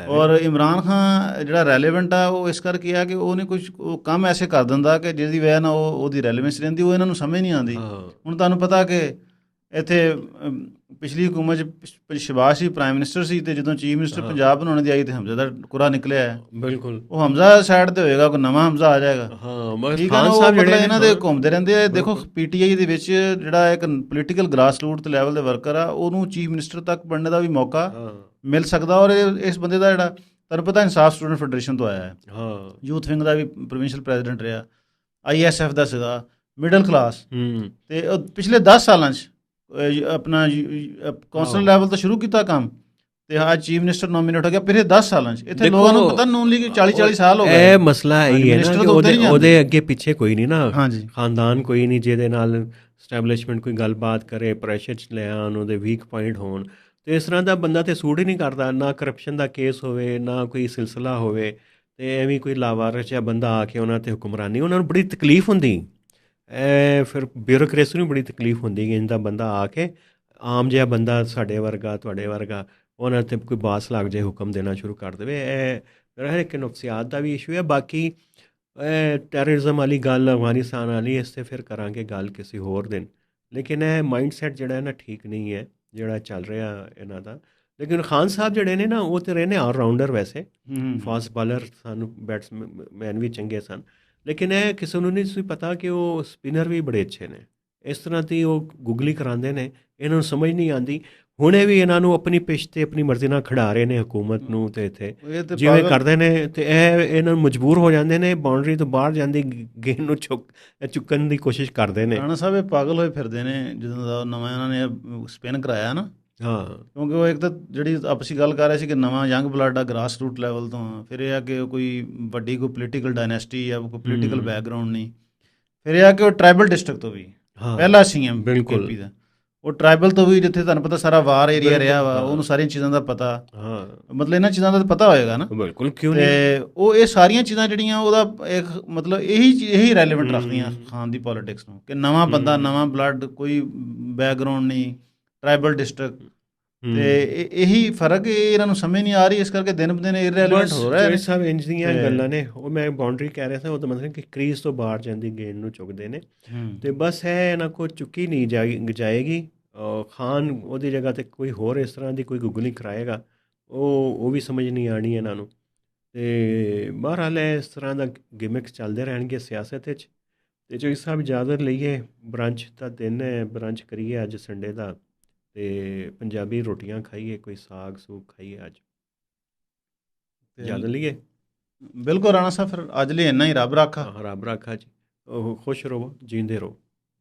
ਔਰ ਇਮਰਾਨ ਖਾਨ ਜਿਹੜਾ ਰੈਲੇਵੈਂਟ ਆ ਉਹ ਇਸ ਕਰਕੇ ਆ ਕਿ ਉਹਨੇ ਕੁਝ ਉਹ ਕੰਮ ਐਸੇ ਕਰ ਦਿੰਦਾ ਕਿ ਜਿਹਦੀ ਵਜ੍ਹਾ ਨਾਲ ਉਹ ਉਹਦੀ ਰੈਲੇਵੈਂਸ ਰਹਿੰਦੀ ਉਹ ਇਹਨਾਂ ਨੂੰ ਸਮਝ ਨਹੀਂ ਆਉਂਦੀ। ਹੁਣ ਤੁਹਾਨੂੰ ਪਤਾ ਕਿ ਇੱਥੇ ਪਿਛਲੀ ਹਕੂਮਤ 'ਚ ਪ- ਸ਼ਿਬਾਸ਼ ਸੀ ਪ੍ਰਾਈਮ ਮਿਨਿਸਟਰ ਸੀ ਤੇ ਜਦੋਂ ਚੀਫ ਮਿਨਿਸਟਰ ਹਾਂ। ਪੰਜਾਬ ਬਣਾਉਣ ਦੀ ਆਈ ਤੇ ਹਮਜ਼ਾ ਦਾ ਕੁਰਾ ਨਿਕਲਿਆ ਹੈ। ਬਿਲਕੁਲ। ਉਹ ਹਮਜ਼ਾ ਸਾਈਡ ਤੇ ਹੋਏਗਾ ਕੋਈ ਨਵਾਂ ਹਮਜ਼ਾ ਆ ਜਾਏਗਾ। ਹਾਂ ਮਗਰ ਹੈ ਖਾਨ ਸਾਹਿਬ ਜਿਹੜੇ ਇਹਨਾਂ ਦੇ ਘੁੰਮਦੇ ਰਹਿੰਦੇ ਆ। ਦੇਖੋ। ਪੀਟੀਆਈ ਦੇ ਵਿੱਚ ਜਿਹੜਾ ਇੱਕ ਪੋਲੀਟੀਕਲ ਗ੍ਰਾਸ ਰੂਟ ਤੇ ਲੈਵਲ ਦੇ ਵਰਕਰ ਆ ਉਹਨੂੰ ਚੀਫ ਮਿਨਿਸਟਰ ਤੱਕ ਬਣਨ ਦਾ ਵੀ ਮੌਕਾ ਹਾਂ। ਮਿਲ ਸਕਦਾ ਔਰ ਇਸ ਬੰਦੇ ਦਾ ਜਿਹੜਾ ਤੁਹਾਨੂੰ ਪਤਾ ਇਨਸਾਫ ਸਟੂਡੈਂਟ ਫੈਡਰੇਸ਼ਨ ਤੋਂ ਆਇਆ ਹੈ। ਹਾਂ। ਯੂਥ ਵਿੰਗ ਦਾ ਵੀ ਪ੍ਰੋਵਿੰਸ਼ੀਅਲ ਪ੍ਰੈਜ਼ੀਡੈਂਟ ਰਿਹਾ। ਆਈਐਸਐਫ ਦਾ ਸੀਗਾ ਮਿਡਲ ਕਲਾਸ ਹੂੰ। ਤੇ ਪਿਛਲੇ 10 ਸਾਲਾਂ 'ਚ ਆਪਣਾ ਕੌਂਸਲ। ਲੈਵਲ ਤੋਂ ਸ਼ੁਰੂ ਕੀਤਾ ਕੰਮ ਤੇ ਅੱਜ ਚੀਫ ਮਿਨਿਸਟਰ ਨੋਮੀਨੇਟ ਹੋ ਗਿਆ ਪਿਛਲੇ 10 ਸਾਲਾਂ 'ਚ। ਇੱਥੇ ਲੋਕਾਂ ਨੂੰ ਪਤਾ ਨੂਨ ਲੀਗ 40 40 ਸਾਲ ਹੋ ਗਏ। ਇਹ ਮਸਲਾ ਇਹ ਹੈ ਨਾ ਉਹਦੇ ਉਹਦੇ ਅੱਗੇ ਪਿੱਛੇ ਕੋਈ ਨਹੀਂ ਨਾ। ਹਾਂਜੀ। ਖਾਨਦਾਨ ਕੋਈ ਨਹੀਂ ਜਿਹਦੇ ਨਾਲ ਸਟੈਬਲਿਸ਼ਮੈਂਟ ਕੋਈ ਗੱਲਬਾਤ ਕਰੇ ਪ੍ਰੈਸ਼ਰ ਚ ਲੈ ਆਉਣ ਉਹਦੇ ਵੀਕ ਪੁਆਇੰਟ ਹੋਣ। ਤੇ ਇਸ ਤਰ੍ਹਾਂ ਦਾ ਬੰਦਾ ਤੇ ਸੂਟ ਹੀ ਨਹੀਂ ਕਰਦਾ ਨਾ ਕਰਪਸ਼ਨ ਦਾ ਕੇਸ ਹੋਵੇ ਨਾ ਕੋਈ ਸਿਲਸਿਲਾ ਹੋਵੇ ਤੇ ਐਵੇਂ ਕੋਈ ਲਾਵਾਰਿਸ ਜਿਹਾ ਬੰਦਾ ਆ ਕੇ ਉਹਨਾਂ ਤੇ ਹੁਕਮਰਾਨੀ ਉਹਨਾਂ ਨੂੰ ਬੜੀ ਤਕਲੀਫ ਹੁੰਦੀ। ਫਿਰ ਬਿਊਰੋਕ੍ਰੇਸੀ ਨੂੰ ਬੜੀ ਤਕਲੀਫ ਹੁੰਦੀ ਕਿ ਇੰਦਾ ਬੰਦਾ ਆ ਕੇ ਆਮ ਜਿਹਾ ਬੰਦਾ ਸਾਡੇ ਵਰਗਾ ਤੁਹਾਡੇ ਵਰਗਾ ਉਹਨਾਂ ਤੇ ਕੋਈ ਬਾਸ ਲੱਗ ਜਾਏ ਹੁਕਮ ਦੇਣਾ ਸ਼ੁਰੂ ਕਰ ਦੇਵੇ। ਇਹ ਮੇਰਾ ਹੈ ਕਿ ਨਫਸੀਆਤ ਦਾ ਵੀ ਇਸ਼ੂ ਹੈ। ਬਾਕੀ ਇਹ ਟੈਰਰਿਜ਼ਮ ਵਾਲੀ ਗੱਲ ਅਫਗਾਨਿਸਤਾਨ ਵਾਲੀ ਇਸ ਤੇ ਫਿਰ ਕਰਾਂਗੇ ਗੱਲ ਕਿਸੇ ਹੋਰ ਦਿਨ। ਲੇਕਿਨ ਇਹ ਮਾਈਂਡਸੈਟ ਜਿਹੜਾ ਹੈ ਨਾ ਠੀਕ ਨਹੀਂ ਹੈ ਜਿਹੜਾ ਚੱਲ ਰਿਹਾ ਇਹਨਾਂ ਦਾ। ਲੇਕਿਨ ਖਾਨ ਸਾਹਿਬ ਜਿਹੜੇ ਨੇ ਨਾ ਉਹ ਤੇ ਰਹੇ ਨੇ ਆਲ ਰਾਊਂਡਰ ਵੈਸੇ। ਹੂੰ। ਫਾਸਟ ਬਾਲਰ ਸਾਨੂੰ ਬੈਟਸਮੈਨ ਵੀ ਚੰਗੇ ਸਨ। ਲੇਕਿਨ ਇਹ ਕਿਸੇ ਨੂੰ ਨਹੀਂ ਸੀ ਪਤਾ ਕਿ ਉਹ ਸਪਿਨਰ ਵੀ ਬੜੇ ਅੱਛੇ ਨੇ। ਇਸ ਤਰ੍ਹਾਂ ਦੀ ਉਹ ਗੁਗਲੀ ਕਰਾਉਂਦੇ ਨੇ ਇਹਨਾਂ ਨੂੰ ਸਮਝ ਨਹੀਂ ਆਂਦੀ ਹੁਣੇ ਵੀ ਇਹਨਾਂ ਨੂੰ ਆਪਣੀ ਪਿੱਚ ਤੇ ਆਪਣੀ ਮਰਜ਼ੀ ਨਾਲ ਖਿਡਾ ਰਹੇ ਨੇ ਹਕੂਮਤ ਨੂੰ ਤੇ ਇੱਥੇ। ਜਿਵੇਂ ਕਰਦੇ ਨੇ ਤੇ ਇਹ ਇਹਨਾਂ ਨੂੰ ਮਜਬੂਰ ਹੋ ਜਾਂਦੇ ਨੇ ਬਾਉਂਡਰੀ ਤੋਂ ਬਾਹਰ ਜਾਂਦੀ ਗੇਂਦ ਨੂੰ ਚੁੱਕ ਚੁੱਕਣ ਦੀ ਕੋਸ਼ਿਸ਼ ਕਰਦੇ ਨੇ। ਰਾਣਾ ਸਾਹਿਬ ਇਹ ਪਾਗਲ ਹੋਏ ਫਿਰਦੇ ਨੇ ਜਦੋਂ ਦਾ ਨਵਾਂ ਇਹਨਾਂ ਨੇ ਸਪਿਨ ਕਰਾਇਆ ਨਾ। ਹਾਂ ਕਿਉਂਕਿ ਉਹ ਇੱਕ ਤਾਂ ਜਿਹੜੀ ਆਪਸੀ ਗੱਲ ਕਰ ਰਹੇ ਸੀ ਕਿ ਨਵਾਂ ਯੰਗ ਬਲੱਡ ਆ ਗ੍ਰਾਸ ਰੂਟ ਲੈਵਲ ਤੋਂ ਆ। ਫਿਰ ਇਹ ਆ ਕਿ ਕੋਈ ਵੱਡੀ ਕੋਈ ਪੋਲੀਟੀਕਲ ਡਾਇਨੈਸਟੀ ਆ ਕੋਈ ਪੋਲੀਟੀਕਲ। ਬੈਕਗ੍ਰਾਉਂਡ ਨਹੀਂ ਫਿਰ ਇਹ ਆ ਕਿ ਉਹ ਟ੍ਰਾਈਬਲ ਡਿਸਟ੍ਰਿਕਟ ਤੋਂ ਵੀ ਹਾਂ ਪਹਿਲਾ ਸੀਐਮ ਬਿਲਕੁਲ। ਦਾ ਉਹ ਟ੍ਰਾਈਬਲ ਤੋਂ ਵੀ ਜਿੱਥੇ ਤੁਹਾਨੂੰ ਪਤਾ ਸਾਰਾ ਵਾਰ ਏਰੀਆ ਰਿਹਾ ਵਾ। ਉਹਨੂੰ ਸਾਰੀਆਂ ਚੀਜ਼ਾਂ ਦਾ ਪਤਾ ਹਾਂ ਮਤਲਬ ਇਹਨਾਂ ਚੀਜ਼ਾਂ ਦਾ ਤਾਂ ਪਤਾ ਹੋਏਗਾ ਨਾ ਬਿਲਕੁਲ ਕਿਉਂ ਨਹੀਂ ਤੇ ਉਹ ਇਹ ਸਾਰੀਆਂ ਚੀਜ਼ਾਂ ਜਿਹੜੀਆਂ ਉਹਦਾ ਇੱਕ ਮਤਲਬ ਇਹੀ ਇਹੀ ਰੈਲੇਵੈਂਟ। ਰੱਖਦੀਆਂ ਖਾਨ ਦੀ ਪੋਲਿਟਿਕਸ ਨੂੰ ਕਿ ਨਵਾਂ ਬੰਦਾ। ਨਵਾਂ ਬਲੱਡ ਕੋਈ ਬੈਕਗ੍ਰਾਉਂਡ ਨਹੀਂ ਟ੍ਰਾਈਬਲ ਡਿਸਟ੍ਰਿਕਟ। ਤੇ ਇਹ- ਇਹੀ ਫ਼ਰਕ ਇਹ ਇਹਨਾਂ ਨੂੰ ਸਮਝ ਨਹੀਂ ਆ ਰਹੀ ਇਸ ਕਰਕੇ ਦਿਨ ਬ ਦਿਨ ਇਰੈਲੇਵੈਂਟ ਬਸ ਹੋ ਰਿਹਾ ਇਹ ਹੈ ਸਭ ਇੰਜ ਦੀਆਂ ਤੇ- ਗੱਲਾਂ ਨੇ। ਉਹ ਮੈਂ ਬਾਉਂਡਰੀ ਕਹਿ ਰਿਹਾ ਸੀ ਉਹ ਤਾਂ ਮਤਲਬ ਕਿ ਕ੍ਰੀਜ਼ ਤੋਂ ਬਾਹਰ ਜਾਂਦੀ ਗੇਂਦ ਨੂੰ ਚੁੱਕਦੇ ਨੇ। ਤੇ ਬਸ ਹੈ ਇਹਨਾਂ ਕੋ ਚੁੱਕੀ ਨਹੀਂ ਜਾਏ- ਜਾਏਗੀ। ਖਾਨ ਉਹਦੀ ਜਗ੍ਹਾ ਤੇ ਕੋਈ ਹੋਰ ਇਸ ਤਰ੍ਹਾਂ ਦੀ ਕੋਈ ਗੁਗਲੀ ਕਰਾਏਗਾ ਉਹ ਉਹ ਵੀ ਸਮਝ ਨਹੀਂ ਆਣੀ ਇਹਨਾਂ ਨੂੰ। ਤੇ ਬਹਰਹਾਲ ਇਹ ਇਸ ਤਰ੍ਹਾਂ ਦਾ ਗਿਮਿਕਸ ਚੱਲਦੇ ਰਹਿਣਗੇ ਸਿਆਸਤ ਵਿੱਚ। ਤੇ ਜੋ ਸਾਹਿਬ ਇਜਾਜ਼ਤ ਲਈਏ ਬ੍ਰੰਚ ਦਾ ਦਿਨ ਹੈ ਬ੍ਰੰਚ ਕਰੀਏ ਅੱਜ ਸੰਡੇ ਦਾ। ਤੇ ਪੰਜਾਬੀ ਰੋਟੀਆਂ ਖਾਈਏ ਕੋਈ ਸਾਗ ਸੂਗ ਖਾਈਏ ਅੱਜ। ਇਜਾਜ਼ਤ ਲਈਏ ਬਿਲਕੁਲ ਰਾਣਾ ਸਾਹਿਬ ਫਿਰ ਅੱਜ ਲਈ ਇੰਨਾ ਹੀ ਰੱਬ ਰਾਖਾ। ਰੱਬ ਰਾਖਾ ਜੀ। ਉਹ ਖੁਸ਼ ਰਹੋ ਜੀਂਦੇ ਰਹੋ।